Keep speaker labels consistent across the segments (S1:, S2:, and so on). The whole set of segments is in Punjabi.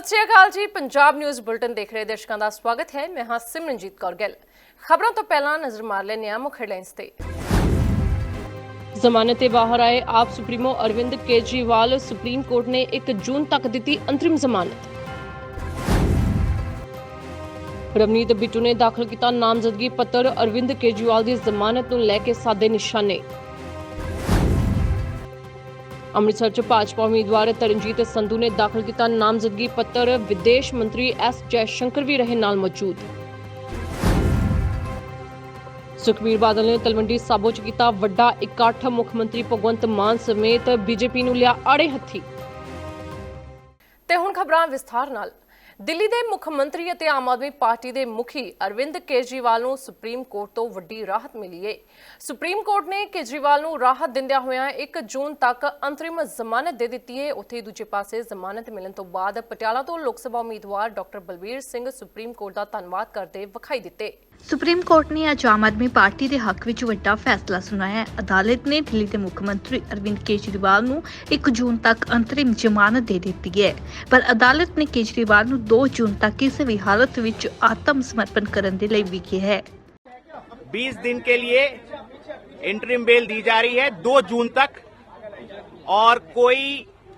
S1: ਸਤਿ ਸ਼੍ਰੀ ਅਕਾਲ ਜੀ। ਪੰਜਾਬ ਨਿਊਜ਼ ਬੁਲਟਨ ਦੇਖ ਰਹੇ ਦਰਸ਼ਕਾਂ ਦਾ ਸਵਾਗਤ ਹੈ। ਮੈਂ ਹਾਂ ਸਿਮਰਨਜੀਤ ਕੌਰ ਗਿੱਲ। ਖਬਰਾਂ ਤੋਂ ਪਹਿਲਾਂ ਨਜ਼ਰ ਮਾਰ ਲੈਂਦੇ ਹਾਂ ਮੁੱਖ ਹੈਡਲਾਈਨਸ ਤੇ। ਜ਼ਮਾਨਤ ਤੇ ਬਾਹਰ ਆਏ AAP supremo Arvind Kejriwal supreme court ਨੇ 1 ਜੂਨ ਤੱਕ ਦਿੱਤੀ ਅੰਤਰਿਮ ਜ਼ਮਾਨਤ। ਰਵਨੀਤ ਬਿੱਟੂ ਨੇ ਦਾਖਲ ਕੀਤਾ ਨਾਮਜ਼ਦਗੀ ਪੱਤਰ। ਅਰਵਿੰਦ ਕੇਜਰੀਵਾਲ ਦੀ ਜ਼ਮਾਨਤ ਨੂੰ ਲੈ ਕੇ ਸਾਦੇ ਨਿਸ਼ਾਨੇ। ਅੰਮ੍ਰਿਤਸਰ ਚ ਭਾਜਪਾ ਉਮੀਦਵਾਰ ਤਰਨਜੀਤ ਸੰਧੂ ਨੇ ਦਾਖਲ ਕੀਤਾ ਨਾਮਜ਼ਦਗੀ ਪੱਤਰ। ਵਿਦੇਸ਼ ਮੰਤਰੀ ਐਸ ਜੈਸ਼ੰਕਰ ਵੀ ਰਹੇ ਨਾਲ ਮੌਜੂਦ। ਸੁਖਬੀਰ ਬਾਦਲ ਨੇ ਤਲਵੰਡੀ ਸਾਬੋ ਚ ਕੀਤਾ ਵੱਡਾ ਇਕੱਠ। ਮੁੱਖ ਮੰਤਰੀ ਭਗਵੰਤ ਮਾਨ ਸਮੇਤ ਬੀਜੇਪੀ ਨੂੰ ਲਿਆ ਆੜੇ ਹੱਥੀ। ਤੇ ਹੁਣ ਖਬਰਾਂ ਵਿਸਥਾਰ ਨਾਲ। ਦਿੱਲੀ ਦੇ ਮੁੱਖ ਮੰਤਰੀ ਅਤੇ ਆਮ ਆਦਮੀ ਪਾਰਟੀ ਦੇ ਮੁਖੀ ਅਰਵਿੰਦ ਕੇਜਰੀਵਾਲ ਨੂੰ ਸੁਪਰੀਮ ਕੋਰਟ ਤੋਂ ਵੱਡੀ ਰਾਹਤ ਮਿਲੀ ਹੈ ਸੁਪਰੀਮ ਕੋਰਟ ਨੇ ਕੇਜਰੀਵਾਲ ਨੂੰ ਰਾਹਤ ਦਿੰਦਿਆਂ ਹੋਇਆਂ 1 ਜੂਨ ਤੱਕ ਅੰਤਰਿਮ ਜ਼ਮਾਨਤ ਦੇ ਦਿੱਤੀ ਹੈ ਉੱਥੇ ਦੂਜੇ ਪਾਸੇ ਜ਼ਮਾਨਤ ਮਿਲਣ ਤੋਂ ਬਾਅਦ ਪਟਿਆਲਾ ਤੋਂ ਲੋਕ ਸਭਾ ਉਮੀਦਵਾਰ doctor Balbir Singh supreme court ਦਾ ਧੰਨਵਾਦ ਕਰਦੇ ਵਿਖਾਈ ਦਿੱਤੇ।
S2: ਸੁਪਰੀਮ ਕੋਰਟ ਨੇ ਅੱਜ ਆਮ ਆਦਮੀ ਪਾਰਟੀ ਦੇ ਹੱਕ ਵਿੱਚ ਵੱਡਾ ਫੈਸਲਾ ਸੁਣਾਇਆ ਹੈ ਅਦਾਲਤ ਨੇ ਦਿੱਲੀ ਦੇ ਮੁੱਖ ਮੰਤਰੀ ਅਰਵਿੰਦ ਕੇਜਰੀਵਾਲ ਨੂੰ 1 ਜੂਨ ਤੱਕ ਅੰਤਰਿਮ ਜ਼ਮਾਨਤ ਦੇ ਦਿੱਤੀ ਹੈ ਪਰ ਅਦਾਲਤ ਨੇ ਕੇਜਰੀਵਾਲ ਨੂੰ 2 ਜੂਨ ਤੱਕ ਕਿਸੇ ਵੀ ਹਾਲਤ ਵਿੱਚ ਆਤਮ ਸਮਰਪਣ ਕਰਨ ਦੇ ਲਈ ਵੀ ਕਿਹਾ ਹੈ
S3: 20 दिन के लिए इंटरिम बेल दी जा रही है 2 जून तक और कोई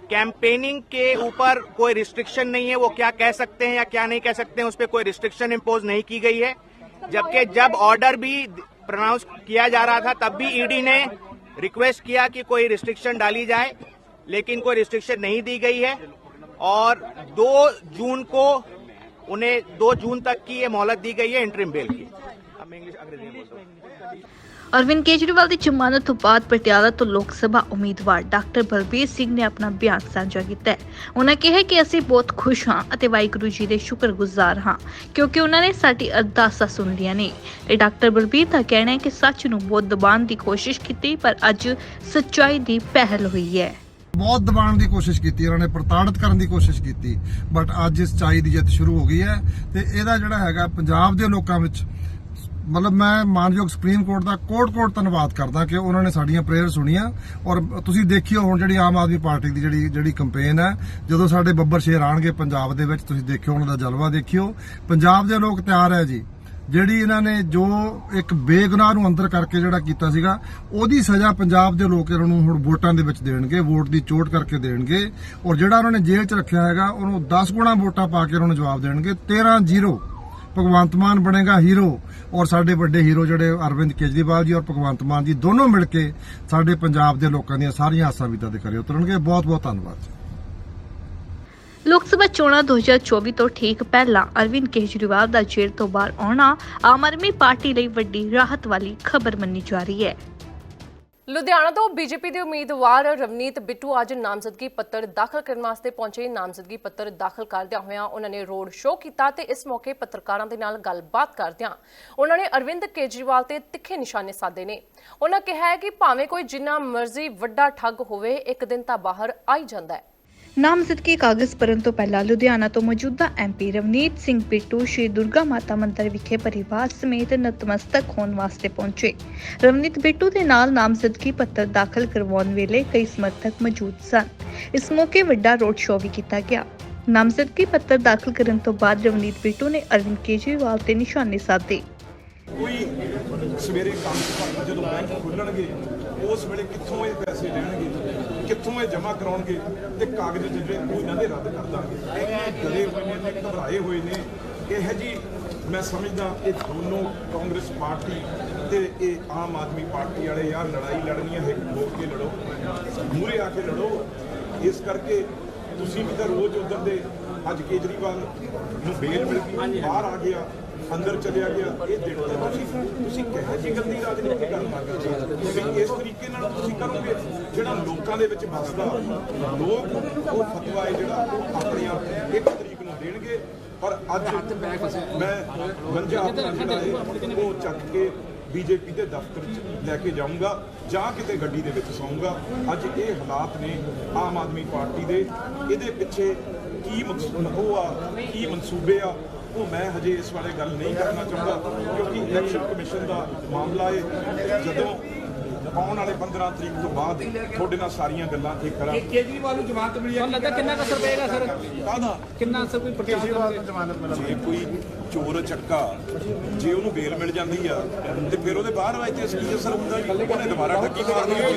S3: कैंपेनिंग के ऊपर कोई रिस्ट्रिक्शन नहीं है वो क्या कह सकते हैं या क्या नहीं कह सकते हैं उस पर कोई रिस्ट्रिक्शन इम्पोज नहीं की गई है जबकि जब ऑर्डर भी प्रोनाउंस किया जा रहा था तब भी ईडी ने रिक्वेस्ट किया कि कोई रिस्ट्रिक्शन डाली जाए लेकिन कोई रिस्ट्रिक्शन नहीं दी गई है। और 2 जून को उन्हें 2 जून तक की ये मोहलत दी गई है इंटरिम बेल की। अब मैं इंग्लिश अंग्रेज़ी में बोलता हूँ।
S2: ਅਰਵਿੰਦ ਕੇਜਰੀਵਾਲ ਦੀ ਜ਼ਮਾਨਤ ਤੋਂ ਬਾਅਦ ਪਟਿਆਲਾ ਤੋਂ ਲੋਕ ਸਭਾ ਉਮੀਦਵਾਰ ਡਾਕਟਰ ਬਲਬੀਰ ਸਿੰਘ ਨੇ ਆਪਣਾ ਬਿਆਨ ਸਾਂਝਾ ਕੀਤਾ ਉਹਨਾਂ ਕਿਹਾ ਕਿ ਅਸੀਂ ਬਹੁਤ ਖੁਸ਼ ਹਾਂ ਅਤੇ ਵਾਹਿਗੁਰੂ ਜੀ ਦੇ ਸ਼ੁਕਰਗੁਜ਼ਾਰ ਹਾਂ, ਕਿਉਂਕਿ ਉਹਨਾਂ ਨੇ ਸਾਡੀ ਅਰਦਾਸਾਂ ਸੁਣ ਨੇ। ਤੇ ਡਾਕਟਰ ਬਲਬੀਰ ਦਾ ਕਹਿਣਾ ਹੈ ਕਿ ਸੱਚ ਨੂੰ ਬਹੁਤ ਦਬਾਉਣ ਦੀ ਕੋਸ਼ਿਸ਼ ਕੀਤੀ, ਪਰ ਅੱਜ ਸੱਚਾਈ ਦੀ ਪਹਿਲ ਹੋਈ ਹੈ।
S4: ਬਹੁਤ ਦਬਾਉਣ ਦੀ ਕੋਸ਼ਿਸ਼ ਕੀਤੀ ਉਹਨਾਂ ਨੇ ਪ੍ਰਤਾੜਿਤ ਕਰਨ ਦੀ ਕੋਸ਼ਿਸ਼ ਕੀਤੀ, ਬਟ ਅੱਜ ਸਚਾਈ ਦੀ ਜਿੱਤ ਸ਼ੁਰੂ ਹੋ ਗਈ ਹੈ ਤੇ ਇਹਦਾ ਜਿਹੜਾ ਹੈਗਾ ਪੰਜਾਬ ਦੇ ਲੋਕਾਂ ਵਿੱਚ ਮਤਲਬ ਮੈਂ ਮਾਨਯੋਗ ਸੁਪਰੀਮ ਕੋਰਟ ਦਾ ਕੋਟ-ਕੋਟ ਧੰਨਵਾਦ ਕਰਦਾ ਕਿ ਉਹਨਾਂ ਨੇ ਸਾਡੀਆਂ ਪ੍ਰੇਅਰ ਸੁਣੀਆਂ ਔਰ ਤੁਸੀਂ ਦੇਖਿਓ ਹੁਣ ਜਿਹੜੀ ਆਮ ਆਦਮੀ ਪਾਰਟੀ ਦੀ ਜਿਹੜੀ ਜਿਹੜੀ ਕੰਪੇਨ ਹੈ, ਜਦੋਂ ਸਾਡੇ ਬੱਬਰ ਸ਼ੇਰ ਆਣਗੇ ਪੰਜਾਬ ਦੇ ਵਿੱਚ, ਤੁਸੀਂ ਦੇਖਿਓ ਉਹਨਾਂ ਦਾ ਜਲਵਾ ਦੇਖਿਓ। ਪੰਜਾਬ ਦੇ ਲੋਕ ਤਿਆਰ ਹੈ ਜੀ। ਜਿਹੜੀ ਇਹਨਾਂ ਨੇ ਜੋ ਇੱਕ ਬੇਗੁਨਾਹ ਨੂੰ ਅੰਦਰ ਕਰਕੇ ਜਿਹੜਾ ਕੀਤਾ ਸੀਗਾ, ਉਹਦੀ ਸਜ਼ਾ ਪੰਜਾਬ ਦੇ ਲੋਕ ਇਹਨਾਂ ਨੂੰ ਹੁਣ ਵੋਟਾਂ ਦੇ ਵਿੱਚ ਦੇਣਗੇ, ਵੋਟ ਦੀ ਚੋਟ ਕਰਕੇ ਦੇਣਗੇ ਔਰ ਜਿਹੜਾ ਉਹਨਾਂ ਨੇ ਜੇਲ੍ਹ 'ਚ ਰੱਖਿਆ ਹੈਗਾ, ਉਹਨੂੰ 10 ਗੁਣਾ ਵੋਟਾਂ ਪਾ ਕੇ ਉਹਨਾਂ ਨੂੰ ਜਵਾਬ ਦੇਣਗੇ 13-0 ਭਗਵੰਤ ਮਾਨ ਬਣੇਗਾ ਹੀਰੋ ਔਰ ਸਾਡੇ ਵੱਡੇ ਹੀਰੋ ਜਿਹੜੇ ਅਰਵਿੰਦ ਕੇਜਰੀਵਾਲ ਜੀ ਔਰ ਭਗਵੰਤ ਮਾਨ ਜੀ ਦੋਨੋਂ ਮਿਲ ਕੇ ਸਾਡੇ ਪੰਜਾਬ ਦੇ ਲੋਕਾਂ ਦੀਆਂ ਸਾਰੀਆਂ ਆਸਾਂ ਵੀ ਦੇ ਕਰੇ ਉਤਰਨਗੇ। ਬਹੁਤ ਬਹੁਤ ਧੰਨਵਾਦ
S2: ਲੋਕ ਸਭਾ ਚੋਣਾਂ 2024 ਤੋਂ ਠੀਕ ਪਹਿਲਾਂ ਅਰਵਿੰਦ ਕੇਜਰੀਵਾਲ ਦਾ ਜੇਲ੍ਹ ਤੋਂ ਬਾਹਰ ਆਉਣਾ ਆਮ ਆਦਮੀ ਪਾਰਟੀ ਲਈ ਵੱਡੀ ਰਾਹਤ ਵਾਲੀ ਖਬਰ ਮੰਨੀ ਜਾ ਰਹੀ ਹੈ।
S1: ਲੁਧਿਆਣਾ ਤੋਂ ਬੀਜੇਪੀ ਦੇ ਉਮੀਦਵਾਰ ਰਵਨੀਤ ਬਿੱਟੂ ਅੱਜ ਨਾਮਜ਼ਦਗੀ ਪੱਤਰ ਦਾਖਲ ਕਰਨ ਵਾਸਤੇ ਪਹੁੰਚੇ। ਨਾਮਜ਼ਦਗੀ ਪੱਤਰ ਦਾਖਲ ਕਰਦਿਆਂ ਹੋਇਆਂ ਉਹਨਾਂ ਨੇ ਰੋਡ ਸ਼ੋਅ ਕੀਤਾ ਤੇ ਇਸ ਮੌਕੇ ਪੱਤਰਕਾਰਾਂ ਦੇ ਨਾਲ ਗੱਲਬਾਤ ਕਰਦਿਆਂ ਉਹਨਾਂ ਨੇ ਅਰਵਿੰਦ ਕੇਜਰੀਵਾਲ ਤੇ ਤਿੱਖੇ ਨਿਸ਼ਾਨੇ ਸਾਧੇ ਨੇ। ਉਹਨਾਂ ਕਿਹਾ ਹੈ ਕਿ ਭਾਵੇਂ ਕੋਈ ਜਿੰਨਾ ਮਰਜ਼ੀ ਵੱਡਾ ਠੱਗ ਹੋਵੇ, ਇੱਕ ਦਿਨ ਤਾਂ ਬਾਹਰ ਆ ਹੀ ਜਾਂਦਾ ਹੈ।
S2: ਨਾਮਜ਼ਦਗੀ ਕਾਗਜ਼ ਭਰਨ ਤੋਂ ਪਹਿਲਾਂ ਲੁਧਿਆਣਾ ਤੋਂ ਮੌਜੂਦਾ ਐਮਪੀ ਰਵਨੀਤ ਸਿੰਘ ਬਿੱਟੂ ਸ਼੍ਰੀ ਦੁਰਗਾ ਮਾਤਾ ਮੰਦਿਰ ਵਿਖੇ ਪਰਿਵਾਰ ਸਮੇਤ ਨਤਮਸਤਕ ਹੋਣ ਵਾਸਤੇ ਪਹੁੰਚੇ। ਰਵਨੀਤ ਬਿੱਟੂ ਦੇ ਨਾਲ ਨਾਮਜ਼ਦਗੀ ਪੱਤਰ ਦਾਖਲ ਕਰਵਾਉਣ ਵੇਲੇ ਕਈ ਸਮਰਥਕ ਮੌਜੂਦ ਸਨ। ਇਸ ਮੌਕੇ ਵੱਡਾ ਰੋਡ ਸ਼ੋਅ ਵੀ ਕੀਤਾ ਗਿਆ। ਨਾਮਜ਼ਦਗੀ ਪੱਤਰ ਦਾਖਲ ਕਰਨ ਤੋਂ ਬਾਅਦ ਰਵਨੀਤ ਬਿੱਟੂ ਨੇ ਅਰਵਿੰਦ ਕੇਜਰੀਵਾਲ ਤੇ ਨਿਸ਼ਾਨੇ ਸਾਧੇ।
S5: ਕੋਈ ਸਵੇਰੇ ਕੰਮ ਜਦੋਂ ਬੈਂਕ ਖੋਲਣਗੇ, ਉਸ ਵੇਲੇ ਕਿੱਥੋਂ ਇਹ ਪੈਸੇ ਲੈਣਗੇ? ਕਿੱਥੋਂ ਇਹ ਜਮ੍ਹਾਂ ਕਰਾਉਣਗੇ ਤੇ ਕਾਗਜ਼ ਜਿਹੜੇ ਉਹ ਇਹਨਾਂ ਦੇ ਰੱਦ ਕਰ ਦਾਂਗੇ। ਇਹ ਡਰੇ ਹੋਏ ਨੇ ਤੇ ਘਬਰਾਏ ਹੋਏ ਨੇ। ਇਹ ਜੀ ਮੈਂ ਸਮਝਦਾ ਇਹ ਦੋਨੋਂ ਕਾਂਗਰਸ ਪਾਰਟੀ ਤੇ ਇਹ ਆਮ ਆਦਮੀ ਪਾਰਟੀ ਵਾਲੇ ਯਾਰ ਲੜਾਈ ਲੜਨੀ ਹੈ, ਹੋ ਕੇ ਲੜੋ ਮੂਰੇ ਆ ਕੇ ਲੜੋ। ਇਸ ਕਰਕੇ ਤੁਸੀਂ ਵੀ ਤਾਂ ਰੋਜ਼ ਉਧਰ ਦੇ ਅੱਜ ਕੇਜਰੀਵਾਲ ਨੂੰ ਬੇਲ ਮਿਲ ਗਈ, ਬਾਹਰ ਆ ਗਿਆ। ਅੰਦਰ ਚਲਿਆ ਗਿਆ, ਇਹ ਦਿਨ ਤੁਸੀਂ। ਤੁਸੀਂ ਕਹੇ ਜੀ ਗੰਦੀ ਰਾਜਨੀਤੀ ਕਰਨ ਲੱਗ ਇਸ ਤਰੀਕੇ ਨਾਲ ਤੁਸੀਂ ਕਰੋਗੇ, ਜਿਹੜਾ ਲੋਕਾਂ ਦੇ ਵਿੱਚ ਵੱਸਦਾ ਲੋਕ ਉਹ ਫਤਵਾ ਹੈ ਜਿਹੜਾ ਆਪਣੇ ਆਪ ਇੱਕ ਤਰੀਕ ਨੂੰ ਦੇਣਗੇ। ਪਰ ਅੱਜ ਮੈਂ ਗੰਜਾ ਆਪਣਾ ਜਿਹੜਾ ਉਹ ਚੱਕ ਕੇ ਬੀਜੇਪੀ ਦੇ ਦਫ਼ਤਰ 'ਚ ਲੈ ਕੇ ਜਾਊਂਗਾ, ਜਾਂ ਕਿਤੇ ਗੱਡੀ ਦੇ ਵਿੱਚ ਸੌਂਗਾ। ਅੱਜ ਇਹ ਹਾਲਾਤ ਨੇ ਆਮ ਆਦਮੀ ਪਾਰਟੀ ਦੇ। ਇਹਦੇ ਪਿੱਛੇ ਕੀ ਮਕਸੂਦ ਉਹ ਆ, ਕੀ ਮਨਸੂਬੇ ਆ ਉਹ ਮੈਂ ਹਜੇ ਇਸ ਬਾਰੇ ਗੱਲ ਨਹੀਂ ਕਰਨਾ ਚਾਹੁੰਦਾ ਕਿਉਂਕਿ ਇਲੈਕਸ਼ਨ ਕਮਿਸ਼ਨ ਦਾ ਮਾਮਲਾ ਹੈ ਜਦੋਂ ਆਉਣ ਵਾਲੇ 15 ਤਰੀਕ ਤੋਂ ਬਾਅਦ ਤੁਹਾਡੇ ਨਾਲ ਸਾਰੀਆਂ ਗੱਲਾਂ ਇਹ ਕਰਾਂ
S6: ਕੇਜਰੀਵਾਲ ਨੂੰ ਜਮਾਨਤ ਮਿਲੀ ਹੈ? ਲੱਗਦਾ ਕਿੰਨਾ ਕਸਰ ਪਏਗਾ ਸਰ?
S5: ਕਾਹਦਾ?
S6: ਕਿੰਨਾ ਅਸਰ ਕੋਈ ਪ੍ਰਚਾਰ
S5: ਜੇ ਕੋਈ ਚੋਰ ਚੱਕਾ ਜੇ ਉਹਨੂੰ ਬੇਲ ਮਿਲ ਜਾਂਦੀ ਆ ਤੇ ਫਿਰ ਉਹਦੇ ਬਾਹਰ ਵਾਜੇ ਕੀ ਅਸਰ ਹੁੰਦਾ ਜੀ? ਉਹਨੇ ਦੁਬਾਰਾ ਠੱਗੀ ਮਾਰਨੀ ਹੈ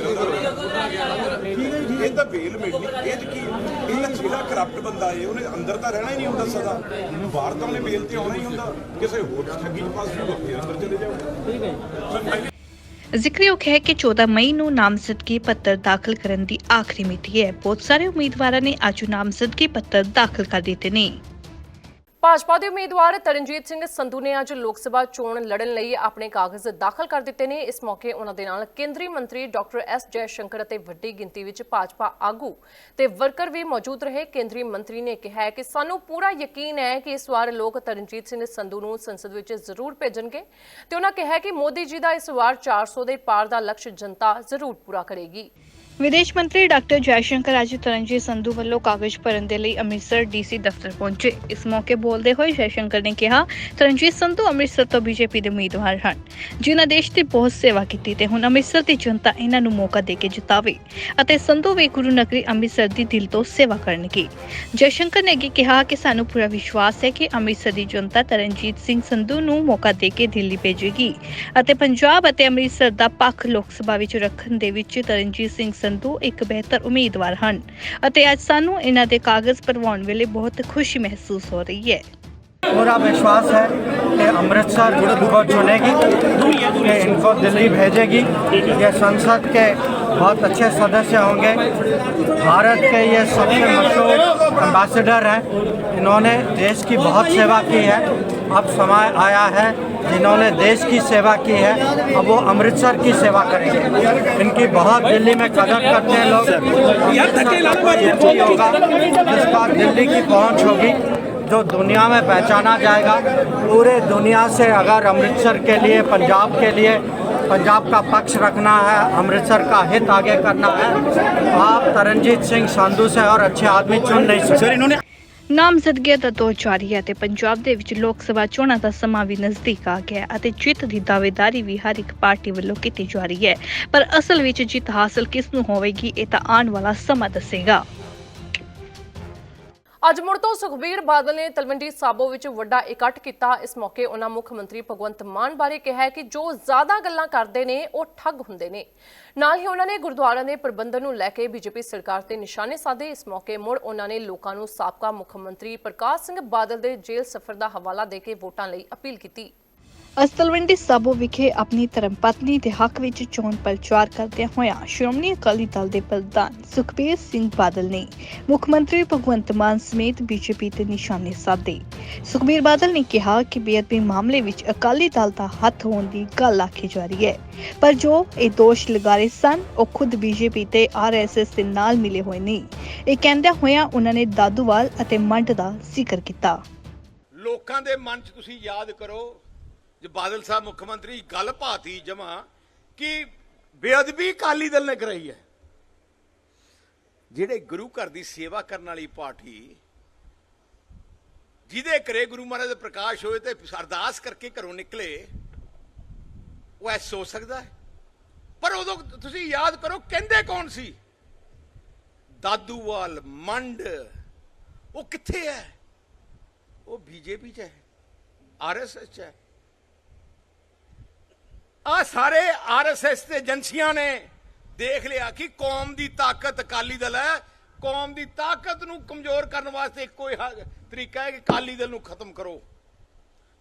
S5: ਇਹ ਤਾਂ ਬੇਲ ਮਿਲਣੀ ਇਹ ਕੀ ਇਹ ਜਿਹੜਾ ਕਰਪਟ ਬੰਦਾ ਏ ਉਹਨੇ ਅੰਦਰ ਤਾਂ ਰਹਿਣਾ ਹੀ ਨਹੀਂ ਹੁੰਦਾ ਸਦਾ। ਉਹਨੂੰ ਬਾਹਰ ਤਾਂ ਉਹਨੇ ਬੇਲ ਤੇ ਆਉਣਾ ਹੀ ਹੁੰਦਾ। ਕਿਸੇ ਹੋਰ ਠੱਗੀ ਚ ਫਸ ਜੂਗਾ ਫਿਰ ਅੰਦਰ ਚਲੇ ਜਾਊਗਾ। ਠੀਕ ਹੈ
S2: ਜ਼ਿਕਰਯੋਗ ਹੈ ਕਿ 14 ਮਈ ਨੂੰ ਨਾਮਜ਼ਦਗੀ ਪੱਤਰ ਦਾਖਲ ਕਰਨ ਦੀ ਆਖਰੀ ਮਿਤੀ ਹੈ। ਬਹੁਤ ਸਾਰੇ ਉਮੀਦਵਾਰਾਂ ਨੇ ਅੱਜ ਨਾਮਜ਼ਦਗੀ ਪੱਤਰ ਦਾਖਲ ਕਰ ਦਿੱਤੇ ਨੇ।
S1: ਭਾਜਪਾ ਦੇ ਉਮੀਦਵਾਰ ਤਰਨਜੀਤ ਸਿੰਘ ਸੰਧੂ ਨੇ ਅੱਜ ਲੋਕ ਸਭਾ ਚੋਣ ਲੜਨ ਲਈ ਆਪਣੇ ਕਾਗਜ਼ ਦਾਖਲ ਕਰ ਦਿੱਤੇ ਨੇ। ਇਸ ਮੌਕੇ ਉਹਨਾਂ ਦੇ ਨਾਲ ਕੇਂਦਰੀ ਮੰਤਰੀ ਡਾਕਟਰ ਐਸ ਜੈ ਸ਼ੰਕਰ ਅਤੇ ਵੱਡੀ ਗਿਣਤੀ ਵਿੱਚ ਭਾਜਪਾ ਆਗੂ ਤੇ ਵਰਕਰ ਵੀ ਮੌਜੂਦ ਰਹੇ। ਕੇਂਦਰੀ ਮੰਤਰੀ ਨੇ ਕਿਹਾ ਕਿ ਸਾਨੂੰ ਪੂਰਾ ਯਕੀਨ ਹੈ ਕਿ ਇਸ ਵਾਰ ਲੋਕ ਤਰਨਜੀਤ ਸਿੰਘ ਸੰਧੂ ਨੂੰ ਸੰਸਦ ਵਿੱਚ ਜ਼ਰੂਰ ਭੇਜਣਗੇ ਤੇ ਉਹਨਾਂ ਕਿਹਾ ਕਿ ਮੋਦੀ ਜੀ ਦਾ ਇਸ ਵਾਰ 400 ਦੇ ਪਾਰ ਦਾ ਲਕਸ਼ ਜਨਤਾ ਜ਼ਰੂਰ ਪੂਰਾ ਕਰੇਗੀ।
S2: ਵਿਦੇਸ਼ ਮੰਤਰੀ ਡਾਕਟਰ ਜੈਸ਼ੰਕਰ ਅੱਜ ਤਰਨਜੀਤ ਸੰਧੂ ਵੱਲੋਂ ਕਾਗਜ਼ ਭਰਨ ਦੇ ਲਈ ਅੰਮ੍ਰਿਤਸਰ ਡੀਸੀ ਦਫ਼ਤਰ ਪਹੁੰਚੇ। ਇਸ ਮੌਕੇ ਬੋਲਦੇ ਹੋਏ ਜੈਸ਼ੰਕਰ ਨੇ ਕਿਹਾ, ਤਰਨਜੀਤ ਸੰਧੂ ਅੰਮ੍ਰਿਤਸਰ ਤੋਂ ਬੀਜੇਪੀ ਦੇ ਉਮੀਦਵਾਰ ਹਨ। ਜਿਨ੍ਹਾਂ ਦੇਸ਼ ਦੀ ਬਹੁਤ ਸੇਵਾ ਕੀਤੀ ਤੇ ਹੁਣ ਅੰਮ੍ਰਿਤਸਰ ਦੀ ਜਨਤਾ ਇਹਨਾਂ ਨੂੰ ਮੌਕਾ ਦੇ ਕੇ ਜਿਤਾਵੇ ਅਤੇ ਸੰਧੂ ਵੀ ਗੁਰੂ ਨਗਰੀ ਅੰਮ੍ਰਿਤਸਰ ਦੀ ਦਿਲ ਤੋਂ ਸੇਵਾ ਕਰਨਗੇ। ਜੈਸ਼ੰਕਰ ਨੇ ਅੱਗੇ ਕਿਹਾ ਕਿ ਸਾਨੂੰ ਪੂਰਾ ਵਿਸ਼ਵਾਸ ਹੈ ਕਿ ਅੰਮ੍ਰਿਤਸਰ ਦੀ ਜਨਤਾ ਤਰਨਜੀਤ ਸਿੰਘ ਸੰਧੂ ਨੂੰ ਮੌਕਾ ਦੇ ਕੇ ਦਿੱਲੀ ਭੇਜੇਗੀ ਅਤੇ ਪੰਜਾਬ ਅਤੇ ਅੰਮ੍ਰਿਤਸਰ ਦਾ ਪੱਖ ਲੋਕ ਸਭਾ ਵਿੱਚ ਰੱਖਣ ਦੇ ਵਿੱਚ ਤਰਨਜੀਤ ਸਿੰਘ ਸੰਧੂ ਇੱਕ ਬਿਹਤਰ ਉਮੀਦਵਾਰ ਹਨ ਅਤੇ ਅੱਜ ਸਾਨੂੰ ਇਹਨਾਂ ਦੇ ਕਾਗਜ਼ ਭਰਵਾਉਣ ਵੇਲੇ ਬਹੁਤ ਖੁਸ਼ੀ ਮਹਿਸੂਸ ਹੋ ਰਹੀ ਹੈ
S7: पूरा विश्वास है कि अमृतसर इनको चुनेगी कि इनको दिल्ली भेजेगी ये संसद के बहुत अच्छे सदस्य होंगे। भारत के ये सबसे मशहूर एम्बेसडर हैं। इन्होंने देश की बहुत सेवा की है। अब समय आया है जिन्होंने देश की सेवा की है। अब वो अमृतसर की सेवा करेंगे। इनकी बहुत दिल्ली में कदर करते हैं लोग। होगा। जिसका दिल्ली की पहुँच होगी जो दुनिया में पहचाना जाएगा। पूरे दुनिया से अगर अमृतसर के लिए पंजाब के लिए पंजाब का पक्ष रखना है अमृतसर का हित आगे करना है आप तरनजीत सिंह संधू से और अच्छे आदमी चुन नहीं सकते
S2: ਨਾਮਜ਼ਦਗੀਆਂ ਦਾ ਦੌਰ ਜਾਰੀ ਹੈ ਤੇ ਪੰਜਾਬ ਦੇ ਵਿੱਚ ਲੋਕ ਸਭਾ ਚੋਣਾਂ ਦਾ ਸਮਾਂ ਵੀ ਨਜ਼ਦੀਕ ਆ ਗਿਆ ਹੈ ਅਤੇ ਜਿੱਤ ਦੀ ਦਾਅਵੇਦਾਰੀ ਵੀ ਹਰ ਇੱਕ ਪਾਰਟੀ ਵੱਲੋਂ ਕੀਤੀ ਜਾ ਰਹੀ ਹੈ ਪਰ ਅਸਲ ਵਿੱਚ ਜਿੱਤ ਹਾਸਲ ਕਿਸ ਨੂੰ ਹੋਵੇਗੀ ਇਹ ਤਾਂ ਆਉਣ ਵਾਲਾ ਸਮਾਂ ਦੱਸੇਗਾ
S1: ਅੱਜ ਮੁੜ ਤੋਂ ਸੁਖਬੀਰ ਬਾਦਲ ਨੇ ਤਲਵੰਡੀ ਸਾਬੋ ਵਿੱਚ ਵੱਡਾ ਇਕੱਠ ਕੀਤਾ। ਇਸ ਮੌਕੇ ਉਹਨਾਂ ਮੁੱਖ ਮੰਤਰੀ ਭਗਵੰਤ ਮਾਨ ਬਾਰੇ ਕਿਹਾ ਕਿ ਜੋ ਜ਼ਿਆਦਾ ਗੱਲਾਂ ਕਰਦੇ ਨੇ, ਉਹ ਠੱਗ ਹੁੰਦੇ ਨੇ। ਨਾਲ ਹੀ ਉਹਨਾਂ ਨੇ ਗੁਰਦੁਆਰਿਆਂ ਦੇ ਪ੍ਰਬੰਧਨ ਨੂੰ ਲੈ ਕੇ ਬੀਜੇਪੀ ਸਰਕਾਰ ਤੇ ਨਿਸ਼ਾਨੇ ਸਾਧੇ। ਇਸ ਮੌਕੇ ਮੁੜ ਉਹਨਾਂ ਨੇ ਲੋਕਾਂ ਨੂੰ ਸਾਬਕਾ ਮੁੱਖ ਮੰਤਰੀ ਪ੍ਰਕਾਸ਼ ਸਿੰਘ ਬਾਦਲ ਦੇ ਜੇਲ੍ਹ ਸਫ਼ਰ ਦਾ ਹਵਾਲਾ ਦੇ ਕੇ ਵੋਟਾਂ ਲਈ ਅਪੀਲ ਕੀਤੀ।
S2: ਅੱਜ ਸਾਬੋ ਵਿਖੇ ਆਪਣੀ ਧਰਮਪਤਨੀ ਦੇ ਹੱਕ ਵਿੱਚ ਚੋਣ ਪ੍ਰਚਾਰ ਕਰਦਿਆਂ ਹੋਇਆਂ ਸ਼੍ਰੋਮਣੀ ਅਕਾਲੀ ਦਲ ਦੇ ਪ੍ਰਧਾਨ ਸੁਖਬੀਰ ਸਿੰਘ ਬਾਦਲ ਨੇ ਮੁੱਖ ਮੰਤਰੀ ਭਗਵੰਤ ਮਾਨ ਸਮੇਤ ਬੀਜੇਪੀ ਤੇ ਨਿਸ਼ਾਨੇ ਸਾਧੇ। ਸੁਖਬੀਰ ਬਾਦਲ ਨੇ ਕਿਹਾ ਕਿ ਬੇਅਦਬੀ ਮਾਮਲੇ ਵਿੱਚ ਅਕਾਲੀ ਦਲ ਦਾ ਹੱਥ ਹੋਣ ਦੀ ਗੱਲ ਆਖੀ ਜਾ ਰਹੀ ਹੈ। ਪਰ ਜੋ ਇਹ ਦੋਸ਼ ਲਗਾ ਰਹੇ ਸਨ, ਉਹ ਖੁਦ ਬੀਜੇਪੀ ਤੇ ਆਰਐਸਐਸ ਦੇ ਨਾਲ ਮਿਲੇ ਹੋਏ ਨੇ। ਇਹ ਕਹਿੰਦਿਆਂ ਹੋਇਆਂ ਉਹਨਾਂ ਨੇ ਦਾਦੂਵਾਲ ਅਤੇ ਮੰਡ ਦਾ ਜ਼ਿਕਰ ਕੀਤਾ।
S8: ਲੋਕਾਂ ਦੇ ਮਨ 'ਚ ਤੁਸੀਂ ਯਾਦ ਕਰੋ ਜੇ ਬਾਦਲ ਸਾਹਿਬ ਮੁੱਖ ਮੰਤਰੀ ਗੱਲ ਪਾਤੀ ਜਮਾ ਕਿ ਬੇਅਦਬੀ ਅਕਾਲੀ ਦਲ ਨੇ ਕਰਾਈ ਹੈ। ਜਿਹੜੇ ਗੁਰੂ ਘਰ ਦੀ ਸੇਵਾ ਕਰਨ ਵਾਲੀ ਪਾਰਟੀ, ਜਿਹਦੇ ਘਰੇ ਗੁਰੂ ਮਹਾਰਾਜ ਦਾ ਪ੍ਰਕਾਸ਼ ਹੋਏ ਤੇ ਅਰਦਾਸ ਕਰਕੇ ਘਰੋਂ ਨਿਕਲੇ, ਉਹ ਐ ਸੋਚ ਸਕਦਾ ਹੈ। ਪਰ ਉਦੋਂ ਤੁਸੀਂ ਯਾਦ ਕਰੋ ਕਹਿੰਦੇ ਕੌਣ ਸੀ? ਦਾਦੂਵਾਲ, ਮੰਡ, ਉਹ ਕਿੱਥੇ ਹੈ? ਉਹ ਬੀਜੇਪੀ ਚ ਹੈ ਆਰਐਸਐਸ ਚ ਹੈ। ਆ ਸਾਰੇ ਆਰਐਸਐਸ ਤੇ ਏਜੰਸੀਆਂ ਨੇ ਦੇਖ ਲਿਆ ਕਿ ਕੌਮ ਦੀ ਤਾਕਤ ਅਕਾਲੀ ਦਲ ਹੈ। ਕੌਮ ਦੀ ਤਾਕਤ ਨੂੰ ਕਮਜ਼ੋਰ ਕਰਨ ਵਾਸਤੇ ਇੱਕੋ ਹੀ ਤਰੀਕਾ ਹੈ ਕਿ ਅਕਾਲੀ ਦਲ ਨੂੰ ਖਤਮ ਕਰੋ।